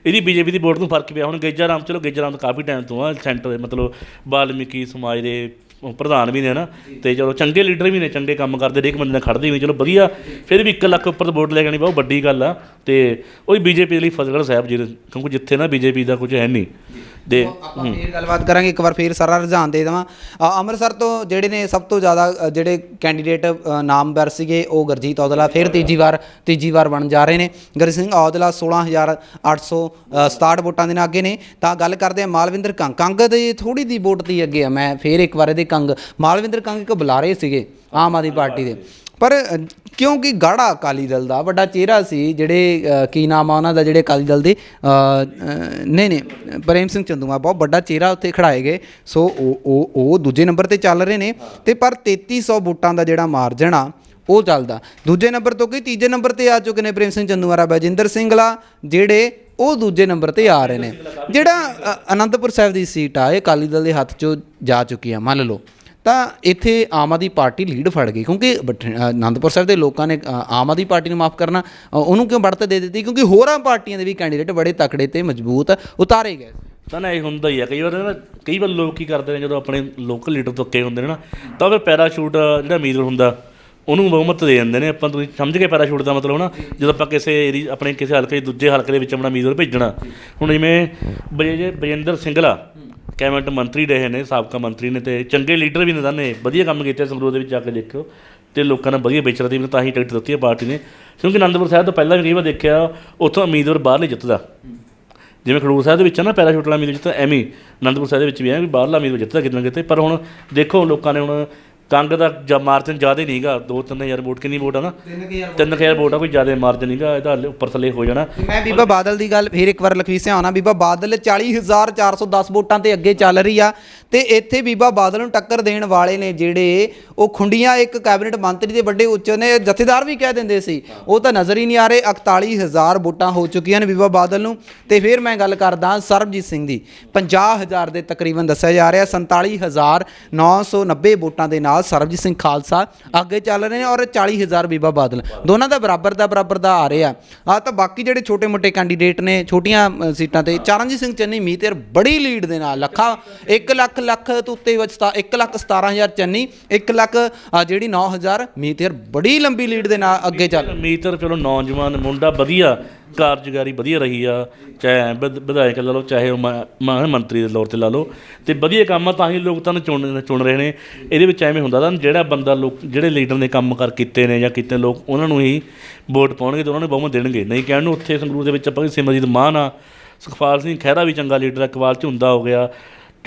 ਇਹਦੀ ਬੀਜੇਪੀ ਦੀ ਵੋਟ ਨੂੰ ਫ਼ਰਕ ਪਿਆ। ਹੁਣ ਗੇਜਾ ਰਾਮ, ਚਲੋ ਗੇਜਾ ਰਾਮ ਤਾਂ ਕਾਫੀ ਟਾਈਮ ਤੋਂ ਆ ਸੈਂਟਰ ਦੇ ਮਤਲਬ ਬਾਲਮੀਕੀ ਸਮਾਜ ਦੇ ਪ੍ਰਧਾਨ ਵੀ ਨੇ ਨਾ ਤੇ ਚਲੋ ਚੰਗੇ ਲੀਡਰ ਵੀ ਨੇ, ਚੰਗੇ ਕੰਮ ਕਰਦੇ, ਹਰੇਕ ਬੰਦੇ ਨਾਲ ਖੜਦੇ ਵੀ ਚਲੋ ਵਧੀਆ। ਫਿਰ ਵੀ 1 ਲੱਖ ਉੱਪਰ ਵੋਟ ਲੈ ਜਾਣੀ ਬਹੁਤ ਵੱਡੀ ਗੱਲ ਆ। ਤੇ ਉਹ ਬੀਜੇਪੀ ਲਈ ਫਤਿਹਗੜ੍ਹ ਸਾਹਿਬ ਜੀ ਕਿਉਂਕਿ ਜਿੱਥੇ ਨਾ ਬੀਜੇਪੀ ਦਾ ਕੁਝ ਹੈ ਨਹੀਂ। ਦੇ ਆਪਾਂ ਫੇਰ ਗੱਲਬਾਤ ਕਰਾਂਗੇ ਇੱਕ ਵਾਰ ਫੇਰ ਸਾਰਾ ਰੁਝਾਨ ਦੇ ਦੇਵਾਂ। ਅ, ਅੰਮ੍ਰਿਤਸਰ ਤੋਂ ਜਿਹੜੇ ਨੇ ਸਭ ਤੋਂ ਜ਼ਿਆਦਾ ਅ, ਜਿਹੜੇ ਕੈਂਡੀਡੇਟ ਅ, ਨਾਮਵਰ ਸੀਗੇ ਉਹ ਗੁਰਜੀਤ ਔਜਲਾ ਫਿਰ ਤੀਜੀ ਵਾਰ ਤੀਜੀ ਵਾਰ ਬਣ ਜਾ ਰਹੇ ਨੇ। ਗੁਰ ਸਿੰਘ ਔਜਲਾ 16867 ਵੋਟਾਂ ਦੇ ਨਾਲ ਅੱਗੇ ਨੇ। ਤਾਂ ਗੱਲ ਕਰਦੇ ਆ ਮਾਲਵਿੰਦਰ ਕੰਗ। ਕੰਗ ਦੇ ਥੋੜੀ ਦੀ ਵੋਟ ਦੀ ਅੱਗੇ ਆ ਮੈਂ ਫੇਰ ਇੱਕ ਵਾਰ ਇਹਦੇ ਕੰਗ। ਮਾਲਵਿੰਦਰ ਕੰਗ ਇੱਕ ਬੁਲਾਰੇ ਸੀਗੇ ਆਮ ਆਦਮੀ ਪਾਰਟੀ ਦੇ। ਪਰ ਕਿਉਂਕਿ ਗਾੜਾ ਅਕਾਲੀ ਦਲ ਦਾ ਵੱਡਾ ਚਿਹਰਾ ਸੀ ਜਿਹੜੇ ਕੀ ਨਾਮ ਆ ਉਹਨਾਂ ਦਾ ਜਿਹੜੇ ਅਕਾਲੀ ਦਲ ਦੇ ਅ, ਅ, ਨਹੀਂ ਨਹੀਂ ਪ੍ਰੇਮ ਸਿੰਘ ਚੰਦੂਮਾ ਬਹੁਤ ਵੱਡਾ ਚਿਹਰਾ ਉੱਥੇ ਖੜਾਏ ਗਏ। ਸੋ ਉਹ ਉਹ ਦੂਜੇ ਨੰਬਰ ਤੇ ਚੱਲ ਰਹੇ ਨੇ ਤੇ ਪਰ 3300 ਵੋਟਾਂ ਦਾ ਜਿਹੜਾ ਮਾਰਜਨ ਆ ਉਹ ਚੱਲਦਾ। ਦੂਜੇ ਨੰਬਰ ਤੋਂ ਕੀ ਤੀਜੇ ਨੰਬਰ ਤੇ ਆ ਚੁੱਕੇ ਨੇ ਪ੍ਰੇਮ ਸਿੰਘ ਚੰਦੂਮਾਰਾ ਬਜਿੰਦਰ ਸਿੰਘਲਾ ਜਿਹੜੇ ਉਹ ਦੂਜੇ ਨੰਬਰ ਤੇ ਆ ਰਹੇ ਨੇ। ਜਿਹੜਾ ਅਨੰਦਪੁਰ ਸਾਹਿਬ ਦੀ ਸੀਟ ਆ ਇਹ ਅਕਾਲੀ ਦਲ ਦੇ ਹੱਥ 'ਚੋਂ ਜਾ ਚੁੱਕੀ ਆ ਮੰਨ ਲਓ। ਤਾਂ ਇੱਥੇ ਆਮ ਆਦੀ ਪਾਰਟੀ ਲੀਡ ਫੜ ਗਈ, ਕਿਉਂਕਿ ਆਨੰਦਪੁਰ ਸਾਹਿਬ ਦੇ ਲੋਕਾਂ ਨੇ ਆਮ ਆਦੀ ਪਾਰਟੀ ਨੂੰ ਮਾਫ ਕਰਨਾ ਉਹਨੂੰ ਕਿਉਂ ਵੜਤ ਦੇ ਦਿੱਤੀ? ਕਿਉਂਕਿ ਹੋਰਾਂ ਪਾਰਟੀਆਂ ਦੇ ਵੀ ਕੈਂਡੀਡੇਟ ਬੜੇ ਤਕੜੇ ਤੇ ਮਜ਼ਬੂਤ ਉਤਾਰੇ ਗਏ। ਤਾਂ ਨਾ ਇਹ ਹੁੰਦਾ ਹੀ ਆ, ਕਈ ਵਾਰ ਨਾ, ਕਈ ਵਾਰ ਲੋਕ ਕੀ ਕਰਦੇ ਨੇ, ਜਦੋਂ ਆਪਣੇ ਲੋਕਲ ਲੀਡਰ ਧੱਕੇ ਹੁੰਦੇ ਨੇ ਨਾ, ਤਾਂ ਫਿਰ ਪੈਰਾਸ਼ੂਟ ਜਿਹੜਾ ਉਮੀਦਵਾਰ ਹੁੰਦਾ, ਉਹਨੂੰ ਬਹੁਮਤ ਦੇ ਦਿੰਦੇ ਨੇ। ਆਪਾਂ ਤੁਸੀਂ ਸਮਝ ਕੇ ਪੈਰਾਸ਼ੂਟ ਦਾ ਮਤਲਬ ਨਾ, ਜਦੋਂ ਆਪਾਂ ਕਿਸੇ ਏਰੀ, ਆਪਣੇ ਕਿਸੇ ਹਲਕੇ, ਦੂਜੇ ਹਲਕੇ ਦੇ ਵਿੱਚ ਆਪਣਾ ਉਮੀਦਵਾਰ ਭੇਜਣਾ। ਹੁਣ ਜਿਵੇਂ ਬਜੇਜੇ ਬਜਿੰਦਰ ਸਿੰਘਲਾ ਕੈਬਨਿਟ ਮੰਤਰੀ ਰਹੇ ਨੇ, ਸਾਬਕਾ ਮੰਤਰੀ ਨੇ ਤੇ ਚੰਗੇ ਲੀਡਰ ਵੀ ਨੇ ਦਾਨੇ, ਵਧੀਆ ਕੰਮ ਕੀਤੇ ਸੰਗਰੂਰ ਦੇ ਵਿੱਚ ਜਾ ਕੇ ਦੇਖਿਓ ਤੇ ਲੋਕਾਂ ਨੇ ਵਧੀਆ ਵਿਚਰਦੀ ਦੀ ਮੈਨੂੰ ਤਾਂ ਹੀ ਟਿਕਟ ਦਿੱਤੀ ਹੈ ਪਾਰਟੀ ਨੇ। ਕਿਉਂਕਿ ਅਨੰਦਪੁਰ ਸਾਹਿਬ ਤੋਂ ਪਹਿਲਾਂ ਵੀ ਕਈ ਵਾਰ ਦੇਖਿਆ, ਉੱਥੋਂ ਉਮੀਦਵਾਰ ਬਾਹਰ ਨਹੀਂ ਜਿੱਤਦਾ। ਜਿਵੇਂ ਖਡੂਰ ਸਾਹਿਬ ਦੇ ਵਿੱਚ ਹੈ ਨਾ ਪੈਰਾਸ਼ੂਟ ਵਾਲਾ ਉਮੀਦਵਾਰ ਜਿੱਤਦਾ, ਐਵੇਂ ਹੀ ਆਨੰਦਪੁਰ ਸਾਹਿਬ ਦੇ ਵਿੱਚ ਵੀ ਹੈ ਵੀ ਬਾਹਰਲਾ ਉਮੀਦਵਾਰ ਜਿੱਤਦਾ ਕਿਤੇ ਨਾ ਕਿਤੇ। ਪਰ ਹੁਣ ਦੇਖੋ, ਲੋਕਾਂ ਨੇ ਹੁਣ ਕੰਗ ਦਾ ਜਾਂ ਮਾਰਜਨ ਜ਼ਿਆਦਾ ਨਹੀਂਗਾ 2-3000 ਵੋਟ ਕਿੰਨੀ ਵੋਟ ਆ ਨਾ? 3000 ਵੋਟ ਆ ਕੋਈ ਜ਼ਿਆਦਾ ਮਾਰਜਨ ਨਹੀਂਗਾ ਇਹਦਾ ਹਲੇ ਉੱਪਰ ਥੱਲੇ ਹੋ ਜਾਣਾ। ਮੈਂ ਬੀਬਾ ਬਾਦਲ ਦੀ ਗੱਲ ਫਿਰ ਇੱਕ ਵਾਰ ਲਖਵੀਰ ਸਿੰਘ ਆਉਣਾ ਬੀਬਾ ਬਾਦਲ 40410 ਵੋਟਾਂ ਤੇ ਅੱਗੇ ਚੱਲ ਰਹੀ ਆ ਤੇ ਇੱਥੇ ਬੀਬਾ ਬਾਦਲ ਨੂੰ ਟੱਕਰ ਦੇਣ ਵਾਲੇ ਨੇ ਜਿਹੜੇ ਉਹ ਖੁੰਡੀਆਂ ਇੱਕ ਕੈਬਨਿਟ ਮੰਤਰੀ ਦੇ ਵੱਡੇ ਉੱਚ ਨੇ ਜਥੇਦਾਰ ਵੀ ਕਹਿ ਦਿੰਦੇ ਸੀ ਉਹ ਤਾਂ ਨਜ਼ਰ ਹੀ ਨਹੀਂ ਆ ਰਹੇ 41000 ਵੋਟਾਂ ਹੋ ਚੁੱਕੀਆਂ ਨੇ ਬੀਬਾ ਬਾਦਲ ਨੂੰ ਤੇ ਫਿਰ ਮੈਂ ਗੱਲ ਕਰਦਾ ਸਰਬਜੀਤ ਸਿੰਘ ਦੀ 50000 ਦੇ ਤਕਰੀਬਨ ਦੱਸਿਆ ਜਾ ਰਿਹਾ 47990 ਵੋਟਾਂ ਦੇ ਨਾਲ ਸਰਬਜੀਤ ਸਿੰਘ ਖਾਲਸਾ ਅੱਗੇ ਚੱਲ ਰਹੇ ਨੇ ਔਰ 40000 ਬੀਬਾ ਬਾਦਲ। ਦੋਨਾਂ ਦਾ ਬਰਾਬਰ ਦਾ ਬਰਾਬਰ ਦਾ ਆ ਰਿਹਾ। ਆ ਤਾਂ ਬਾਕੀ ਜਿਹੜੇ ਛੋਟੇ-ਮੋਟੇ ਕੈਂਡੀਡੇਟ ਨੇ ਛੋਟੀਆਂ ਸੀਟਾਂ ਤੇ ਚਰਨਜੀਤ ਸਿੰਘ ਚੰਨੀ ਮੀਤੇਰ ਬੜੀ ਲੀਡ ਦੇ ਨਾਲ ਲੱਖਾਂ 1 ਲੱਖ ਲੱਖ ਤੋਂ ਉੱਤੇ ਵਿੱਚ 1 ਲੱਖ 17000 ਚੰਨੀ 1 ਲੱਖ ਅ, ਜਿਹੜੀ 9000 ਮੀਤੇਰ ਬੜੀ ਲੰਬੀ ਲੀਡ ਦੇ ਨਾਲ ਅੱਗੇ ਚੱਲ ਮੀਤਰ ਚਲੋ ਨੌਜਵਾਨ ਮੁੰਡਾ ਵਧੀਆ। ਕਾਰਜਕਾਰੀ ਵਧੀਆ ਰਹੀ ਆ, ਚਾਹੇ ਵਿਧ- ਵਿਧਾਇਕ ਲਾ ਲਓ, ਚਾਹੇ ਉਹ ਮ- ਮ- ਮੰਤਰੀ ਦੇ ਤੌਰ ਤੇ ਲਾ ਲਓ, ਤੇ ਵਧੀਆ ਕੰਮ ਆ, ਤਾਂ ਹੀ ਲੋਕ ਤਾਂ ਚੁਣ ਚੁਣ ਰਹੇ ਨੇ। ਇਹਦੇ ਵਿੱਚ ਐਵੇਂ ਹੁੰਦਾ ਤਾਂ ਜਿਹੜਾ ਬੰਦਾ ਲੋਕ, ਜਿਹੜੇ ਲੀਡਰ ਨੇ ਕੰਮ ਕਰ ਕੀਤੇ ਨੇ ਜਾਂ ਕੀਤੇ ਲੋਕ, ਉਹਨਾਂ ਨੂੰ ਹੀ ਵੋਟ ਪਾਉਣਗੇ ਤੇ ਉਹਨਾਂ ਨੂੰ ਬਹੁਮਤ ਦੇਣਗੇ। ਨਹੀਂ ਕਹਿਣ ਨੂੰ ਉੱਥੇ ਸੰਗਰੂਰ ਦੇ ਵਿੱਚ ਆਪਾਂ ਸਿਮਰਜੀਤ ਮਾਨ ਆ, ਸੁਖਪਾਲ ਸਿੰਘ ਖਹਿਰਾ ਵੀ ਚੰਗਾ ਲੀਡਰ ਆ ਕਵਾਲ ਝੁੰਦਾ ਹੋ ਗਿਆ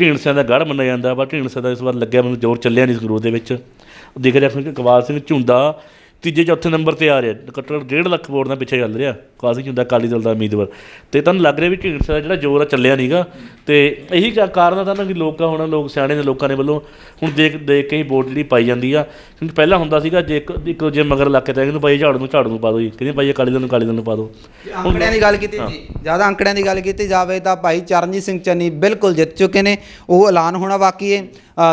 ਢੀਂਡਸਿਆਂ ਦਾ ਗੜ੍ਹ ਮੰਨਿਆ ਜਾਂਦਾ ਪਰ ਢੀਂਡਸਿਆਂ ਦਾ ਇਸ ਵਾਰ ਲੱਗਿਆ ਮੈਨੂੰ ਜ਼ੋਰ ਚੱਲਿਆ ਨਹੀਂ ਸੰਗਰੂਰ ਦੇ ਵਿੱਚ। ਦੇਖਿਆ ਜਾ ਰਿਹਾ ਕਿ ਕਵਾਲ ਸਿੰਘ ਝੁੰਦਾ ਤੀਜੇ ਚੌਥੇ ਨੰਬਰ ਤੇ ਆ ਰਿਹਾ ਘੱਟੋ ਘੱਟ 1.5 ਲੱਖ ਵੋਟ ਨਾਲ ਪਿੱਛੇ ਚੱਲ ਰਿਹਾ ਕਾਸੀ ਹੁੰਦਾ ਅਕਾਲੀ ਦਲ ਦਾ ਉਮੀਦਵਾਰ। ਤੇ ਤੁਹਾਨੂੰ ਲੱਗ ਰਿਹਾ ਵੀ ਢੀਂਡਸੇ ਦਾ ਜਿਹੜਾ ਜ਼ੋਰ ਆ ਚੱਲਿਆ ਨਹੀਂਗਾ ਤੇ ਇਹੀ ਕਾਰਨ ਆ ਤਾਂ ਨਾ ਕਿ ਲੋਕਾਂ ਹੁਣ ਲੋਕ ਸਿਆਣੇ ਨੇ ਲੋਕਾਂ ਨੇ ਵੱਲੋਂ ਹੁਣ ਦੇਖ ਦੇਖ ਕੇ ਹੀ ਵੋਟ ਜਿਹੜੀ ਪਾਈ ਜਾਂਦੀ ਆ। ਕਿਉਂਕਿ ਪਹਿਲਾਂ ਹੁੰਦਾ ਸੀਗਾ ਜੇ ਇੱਕ ਇੱਕ ਜੇ ਮਗਰ ਲੱਗ ਕੇ ਤਾਂ ਇਹਨੂੰ ਪਾਈ ਝਾੜੂ ਨੂੰ ਝਾੜੂ ਨੂੰ ਪਾ ਦਿਓ ਜੀ ਕਹਿੰਦੇ ਭਾਈ ਅਕਾਲੀ ਦਲ ਨੂੰ ਅਕਾਲੀ ਦਲ ਨੂੰ ਪਾ ਦਿਓ। ਅੰਕੜਿਆਂ ਦੀ ਗੱਲ ਕੀਤੀ ਜੀ ਜ਼ਿਆਦਾ ਅੰਕੜਿਆਂ ਦੀ ਗੱਲ ਕੀਤੀ ਜਾਵੇ ਤਾਂ ਭਾਈ ਚਰਨਜੀਤ ਸਿੰਘ ਚੰਨੀ ਬਿਲਕੁਲ ਜਿੱਤ ਚੁੱਕੇ ਨੇ ਉਹ ਐਲਾਨ ਹੋਣਾ ਬਾਕੀ ਹੈ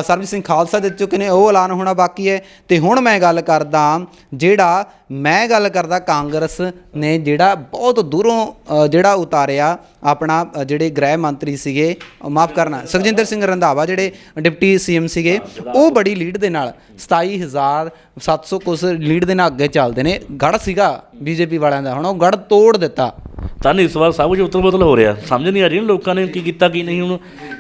ਸਰਬਜੀਤ ਸਿੰਘ ਖਾਲਸਾ ਦੇ ਚੁੱਕੇ ਨੇ, ਉਹ ਐਲਾਨ ਹੋਣਾ ਬਾਕੀ ਹੈ। ਤੇ ਹੁਣ ਮੈਂ ਗੱਲ ਕਰਦਾ ਜਿਹੜਾ, ਮੈਂ ਗੱਲ ਕਰਦਾ ਕਾਂਗਰਸ ਨੇ ਜਿਹੜਾ ਬਹੁਤ ਦੂਰੋਂ ਜਿਹੜਾ ਉਤਾਰਿਆ ਆਪਣਾ ਜਿਹੜੇ ਗ੍ਰਹਿ ਮੰਤਰੀ ਸੀਗੇ ਮਾਫ ਕਰਨਾ, ਸੁਖਜਿੰਦਰ ਸਿੰਘ ਰੰਧਾਵਾ ਜਿਹੜੇ ਡਿਪਟੀ ਸੀਐਮ ਸੀਗੇ, ਉਹ ਬੜੀ ਲੀਡ ਦੇ ਨਾਲ 27700 ਕੁਛ ਲੀਡ ਦੇ ਨਾਲ ਅੱਗੇ ਚੱਲਦੇ ਨੇ। ਗੜ ਸੀਗਾ ਬੀਜੇਪੀ ਵਾਲਿਆਂ ਦਾ, ਹੁਣ ਉਹ ਗੜ ਤੋੜ ਦਿੱਤਾ। ਤਾਂ ਇਸ ਵਾਰ ਸਭ ਕੁਝ ਉਤਲ ਬਦਲ ਹੋ ਰਿਹਾ। ਸਮਝ ਨਹੀਂ ਆ ਰਹੀ ਨਾ ਲੋਕਾਂ ਨੇ ਕੀ ਕੀਤਾ, ਕੀ ਨਹੀਂ ਹੁਣ।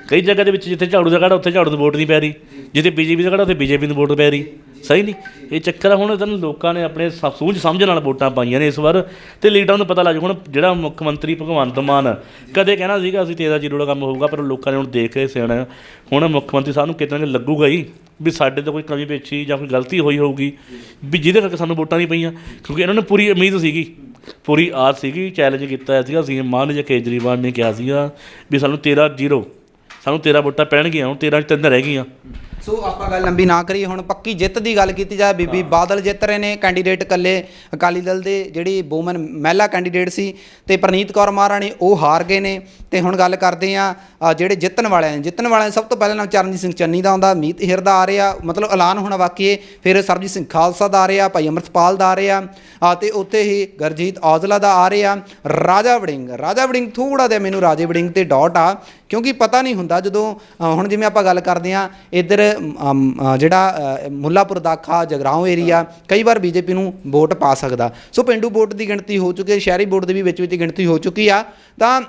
ਕਈ ਜਗ੍ਹਾ ਦੇ ਵਿੱਚ ਜਿੱਥੇ ਝਾੜੂ ਦਾ ਘੜਾ ਉੱਥੇ ਝਾੜੂ ਦੀ ਵੋਟ ਨਹੀਂ ਪੈ ਰਹੀ। ਜਿੱਥੇ ਬੀਜੇਪੀ ਦਾ ਘੜਾ ਉੱਥੇ ਬੀਜੇਪੀ ਨੂੰ ਵੋਟ ਪੈ ਰਹੀ। ਸਹੀ ਨਹੀਂ। ਇਹ ਚੱਕਰ ਹੁਣ ਤਾਂ ਲੋਕਾਂ ਨੇ ਆਪਣੇ ਸੂਝ ਸਮਝ ਨਾਲ ਵੋਟਾਂ ਪਾਈਆਂ ਨੇ ਇਸ ਵਾਰ। ਤੇ ਲੀਡਰਾਂ ਨੂੰ ਪਤਾ ਲੱਗ ਜਾਊ। ਹੁਣ ਜਿਹੜਾ ਮੁੱਖ ਮੰਤਰੀ ਭਗਵੰਤ ਮਾਨ ਕਦੇ ਕਹਿਣਾ ਸੀਗਾ, ਅਸੀਂ ਤੇਰਾ ਜ਼ੀਰੋ ਦਾ ਕੰਮ ਹੋਊਗਾ, ਪਰ ਲੋਕਾਂ ਨੇ ਹੁਣ ਦੇਖ ਕੇ ਸਿਆਣਾ ਹੁਣ ਮੁੱਖ ਮੰਤਰੀ ਸਾਹਿਬ ਨੂੰ ਕਿਤੇ ਨਾ ਕਿਤੇ ਲੱਗੂਗਾ ਹੀ ਵੀ ਸਾਡੇ ਤੋਂ ਕੋਈ ਕਮੀ ਪੇਛੀ ਜਾਂ ਕੋਈ ਗਲਤੀ ਹੋਈ ਹੋਊਗੀ, ਵੀ ਜਿਹਦੇ ਕਰਕੇ ਸਾਨੂੰ ਵੋਟਾਂ ਨਹੀਂ ਪਈਆਂ। ਕਿਉਂਕਿ ਇਹਨਾਂ ਨੂੰ ਪੂਰੀ ਉਮੀਦ ਸੀਗੀ ਪੂਰੀ ਆਸ ਸੀਗੀ ਚੈਲੰਜ ਕੀਤਾ ਹੋਇਆ ਸੀਗਾ। ਸੀਐਮ ਮਾਨ ਜਾਂ ਕੇਜਰੀਵਾਲ ਨੇ ਕਿਹਾ ਸੀਗਾ ਵੀ ਸਾਨੂੰ 13 ਜ਼ੀਰੋ, ਸਾਨੂੰ 13 ਵੋਟਾਂ ਪੈਣਗੀਆਂ, ਹੁਣ 13 ਚ ਤਿੰਨ ਰਹਿ ਗਈਆਂ। ਸੋ ਆਪਾਂ ਗੱਲ ਲੰਬੀ ਨਾ ਕਰੀਏ ਹੁਣ ਪੱਕੀ ਜਿੱਤ ਦੀ ਗੱਲ ਕੀਤੀ ਜਾਏ ਬੀਬੀ ਬਾਦਲ ਜਿੱਤ ਰਹੇ ਨੇ ਕੈਂਡੀਡੇਟ ਇਕੱਲੇ ਅਕਾਲੀ ਦਲ ਦੇ ਜਿਹੜੀ ਵੂਮਨ ਮਹਿਲਾ ਕੈਂਡੀਡੇਟ ਸੀ ਤੇ ਪ੍ਰਨੀਤ ਕੌਰ ਮਹਾਰਾਣੀ ਉਹ ਹਾਰ ਗਏ ਨੇ। ਤੇ ਹੁਣ ਗੱਲ ਕਰਦੇ ਆ ਜਿਹੜੇ ਜਿੱਤਣ ਵਾਲੇ ਨੇ। ਜਿੱਤਣ ਵਾਲਿਆਂ ਸਭ ਤੋਂ ਪਹਿਲਾਂ ਨਾਮ ਚਰਨਜੀਤ ਸਿੰਘ ਚੰਨੀ ਦਾ ਆਉਂਦਾ ਮੀਤ ਹਿਰ ਦਾ ਆ ਰਿਹਾ ਮਤਲਬ ਐਲਾਨ ਹੋਣਾ ਹੈ ਫਿਰ ਸਰਬਜੀਤ ਸਿੰਘ ਖਾਲਸਾ ਦਾ ਆ ਰਿਹਾ ਭਾਈ ਅਮਰਤਪਾਲ ਦਾ ਆ ਰਿਹਾ ਤੇ ਉੱਥੇ ਹੀ ਗਰਜੀਤ ਔਜਲਾ ਦਾ ਆ ਰਿਹਾ ਰਾਜਾ ਵੜਿੰਗ। ਰਾਜਾ ਵੜਿੰਗ ਥੋੜਾ ਜਿਹਾ ਮੈਨੂੰ ਰਾਜੇ ਵੜਿੰਗ ਤੇ ਡਾਟ ਆ ਕਿਉਂਕਿ ਪਤਾ ਨਹੀਂ ਹੁੰਦਾ ਜਦੋਂ ਹੁਣ ਜਿਵੇਂ ਆਪਾਂ ਗੱਲ ਕਰਦੇ ਆ ਇੱਧਰ ਜਿਹੜਾ ਮੁੱਲਾਪੁਰ ਦਾਖਾ ਜਗਰਾਉਂ ਏਰੀਆ ਕਈ ਵਾਰ ਬੀਜੇਪੀ ਨੂੰ ਵੋਟ ਪਾ ਸਕਦਾ। ਸੋ ਪਿੰਡੂ ਵੋਟ ਦੀ ਗਿਣਤੀ ਹੋ ਚੁੱਕੀ ਹੈ ਸ਼ਹਿਰੀ ਵੋਟ ਦੀ ਵੀ ਵਿੱਚ ਵਿੱਚ ਗਿਣਤੀ ਹੋ ਚੁੱਕੀ ਆ। ਤਾਂ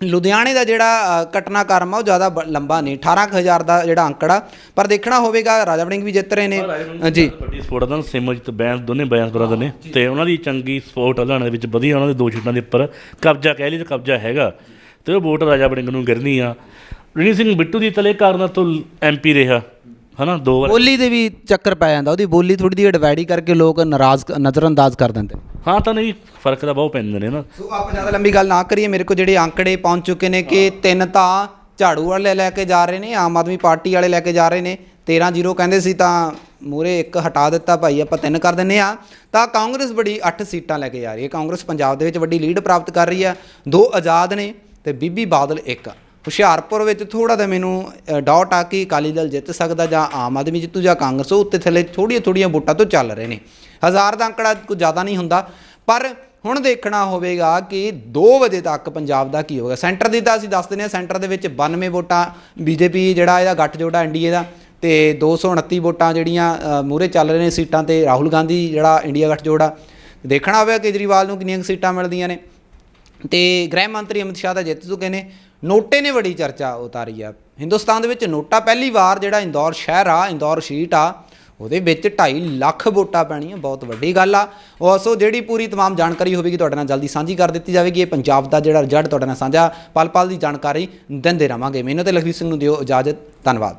ਲੁਧਿਆਣੇ ਦਾ ਜਿਹੜਾ ਘਟਨਾਕ੍ਰਮ ਆ ਉਹ ਜ਼ਿਆਦਾ ਲੰਬਾ ਨਹੀਂ 18000 ਦਾ ਜਿਹੜਾ ਅੰਕੜਾ। ਪਰ ਦੇਖਣਾ ਹੋਵੇਗਾ ਰਾਜਾ ਵੜਿੰਗ ਵੀ ਜਿੱਤ ਰਹੇ ਨੇ। ਜੀ। ਵੱਡੀ ਸਪੋਰਟ ਦਾ ਸਿਮਰਜੀਤ ਬੈਂਸ ਦੋਨੇ ਬੈਂਸ ਬਰਾਦਰ ਨੇ। ਤੇ ਉਹਨਾਂ ਦੀ ਚੰਗੀ ਸਪੋਰਟ ਹਰਿਆਣਾ ਦੇ ਵਿੱਚ ਵਧੀਆ ਉਹਨਾਂ ਦੇ ਦੋ ਸੀਟਾਂ ਦੇ ਉੱਪਰ। ਕਬਜ਼ਾ ਕਹਿ ਲਈ ਤਾਂ ਕਬਜ਼ਾ ਹੈਗਾ। ਤੇ ਉਹ ਵੋਟ ਰਾਜਾ ਵੜਿੰਗ ਨੂੰ ਗਿਰਨੀ ਆ। ਰਣਜੀਤ ਸਿੰਘ ਬਿੱਟੂ ਦੀ ਤਲੇ ਕਾਰਨ ਤੋਂ ਐਮਪੀ ਰਿਹਾ ਹਨਾ ਦੋ ਵਾਰ। ਬੋਲੀ ਦੇ ਵੀ ਚੱਕਰ ਪੈ ਜਾਂਦਾ ਉਹਦੀ ਬੋਲੀ ਥੋੜੀ ਜਿਹੀ ਡਿਵਾਈਡ ਕਰਕੇ ਲੋਕ ਨਾਰਾਜ਼ ਨਜ਼ਰਅੰਦਾਜ਼ ਕਰ ਦਿੰਦੇ ਹਾਂ ਤਾਂ ਨਹੀਂ ਫ਼ਰਕ ਤਾਂ ਬਹੁਤ ਪੈਂਦੇ ਨੇ ਨਾ। ਸੋ ਆਪਾਂ ਜ਼ਿਆਦਾ ਲੰਬੀ ਗੱਲ ਨਾ ਕਰੀਏ ਮੇਰੇ ਕੋਲ ਜਿਹੜੇ ਅੰਕੜੇ ਪਹੁੰਚ ਚੁੱਕੇ ਨੇ ਕਿ ਤਿੰਨ ਤਾਂ ਝਾੜੂ ਵਾਲੇ ਲੈ ਕੇ ਜਾ ਰਹੇ ਨੇ ਆਮ ਆਦਮੀ ਪਾਰਟੀ ਵਾਲੇ ਲੈ ਕੇ ਜਾ ਰਹੇ ਨੇ 13 ਜ਼ੀਰੋ ਕਹਿੰਦੇ ਸੀ ਤਾਂ ਮੂਰੇ ਇੱਕ ਹਟਾ ਦਿੱਤਾ ਭਾਈ ਆਪਾਂ ਤਿੰਨ ਕਰ ਦਿੰਨੇ ਆ ਤਾਂ ਕਾਂਗਰਸ ਬੜੀ 8 ਸੀਟਾਂ ਲੈ ਕੇ ਜਾ ਰਹੀ ਹੈ ਕਾਂਗਰਸ ਪੰਜਾਬ ਦੇ ਵਿੱਚ ਵੱਡੀ ਲੀਡ ਪ੍ਰਾਪਤ ਕਰ ਰਹੀ ਹੈ ਦੋ ਆਜ਼ਾਦ ਨੇ ਤੇ ਬੀਬੀ ਬਾਦਲ ਇੱਕ। ਹੁਸ਼ਿਆਰਪੁਰ ਵਿੱਚ ਥੋੜਾ ਜਿਹਾ ਮੈਨੂੰ ਡਾਊਟ ਆ ਕਿ ਅਕਾਲੀ ਦਲ ਜਿੱਤ ਸਕਦਾ ਜਾਂ ਆਮ ਆਦਮੀ ਜਿੱਤੂ ਜਾਂ ਕਾਂਗਰਸ, ਉਹ ਉੱਤੇ ਥੱਲੇ ਥੋੜੀਆਂ ਥੋੜੀਆਂ ਵੋਟਾਂ ਤੋਂ ਚੱਲ ਰਹੇ ਨੇ। ਹਜ਼ਾਰ ਦਾ ਅੰਕੜਾ ਕੁਝ ਜ਼ਿਆਦਾ ਨਹੀਂ ਹੁੰਦਾ, ਪਰ ਹੁਣ ਦੇਖਣਾ ਹੋਵੇਗਾ ਕਿ 2 ਵਜੇ ਤੱਕ ਪੰਜਾਬ ਦਾ ਕੀ ਹੋਵੇਗਾ। ਸੈਂਟਰ ਦੀ ਤਾਂ ਅਸੀਂ ਦੱਸ ਦਿੰਦੇ ਹਾਂ, ਸੈਂਟਰ ਦੇ ਵਿੱਚ 92 ਵੋਟਾਂ, ਬੀਜੇਪੀ ਜਿਹੜਾ ਇਹਦਾ ਗੱਠ ਜੋੜਾ ਐਨਡੀਏ ਦਾ, ਤੇ 229 ਵੋਟਾਂ ਜਿਹੜੀਆਂ ਮੂਰੇ ਚੱਲ ਰਹੇ ਨੇ ਸੀਟਾਂ ਤੇ ਰਾਹੁਲ ਗਾਂਧੀ ਜਿਹੜਾ ਇੰਡੀਆ ਗੱਠ ਜੋੜਾ ਦੇਖਣਾ ਹੋਵੇਗਾ ਕੇਜਰੀਵਾਲ ਨੂੰ ਕਿੰਨੀਆਂ ਕੁ ਸੀਟਾਂ ਮਿਲਦੀਆਂ ਨੇ। ਤੇ ਗ੍ਰਹਿ ਮੰਤਰੀ ਅਮਿਤ ਸ਼ਾਹ ਦਾ ਜਿੱਤ ਚੁੱਕੇ ਨੇ। ਨੋਟੇ ਨੇ ਬੜੀ ਚਰਚਾ ਉਤਾਰੀ ਆ ਹਿੰਦੁਸਤਾਨ ਦੇ ਵਿੱਚ ਨੋਟਾ ਪਹਿਲੀ ਵਾਰ ਜਿਹੜਾ ਇੰਦੌਰ ਸ਼ਹਿਰ ਆ ਇੰਦੌਰ ਸ਼ੀਟ ਆ ਉਹਦੇ ਵਿੱਚ 2.5 ਲੱਖ ਵੋਟਾਂ ਪੈਣੀਆਂ ਬਹੁਤ ਵੱਡੀ ਗੱਲ ਆ ਉਹ ਸੋ ਜਿਹੜੀ ਪੂਰੀ तमाम ਜਾਣਕਾਰੀ ਹੋਵੇਗੀ ਤੁਹਾਡੇ ਨਾਲ ਜਲਦੀ ਸਾਂਝੀ ਕਰ ਦਿੱਤੀ ਜਾਵੇਗੀ ਇਹ ਪੰਜਾਬ ਦਾ ਜਿਹੜਾ ਰਿਜ਼ਲਟ ਤੁਹਾਡੇ ਨਾਲ ਸਾਂਝਾ ਪਲ ਪਲ ਦੀ ਜਾਣਕਾਰੀ ਦਿੰਦੇ ਰਵਾਂਗੇ ਮੈਨੂੰ ਤੇ ਲਖਵੀਰ ਸਿੰਘ ਨੂੰ ਦਿਓ ਇਜਾਜ਼ਤ ਧੰਨਵਾਦ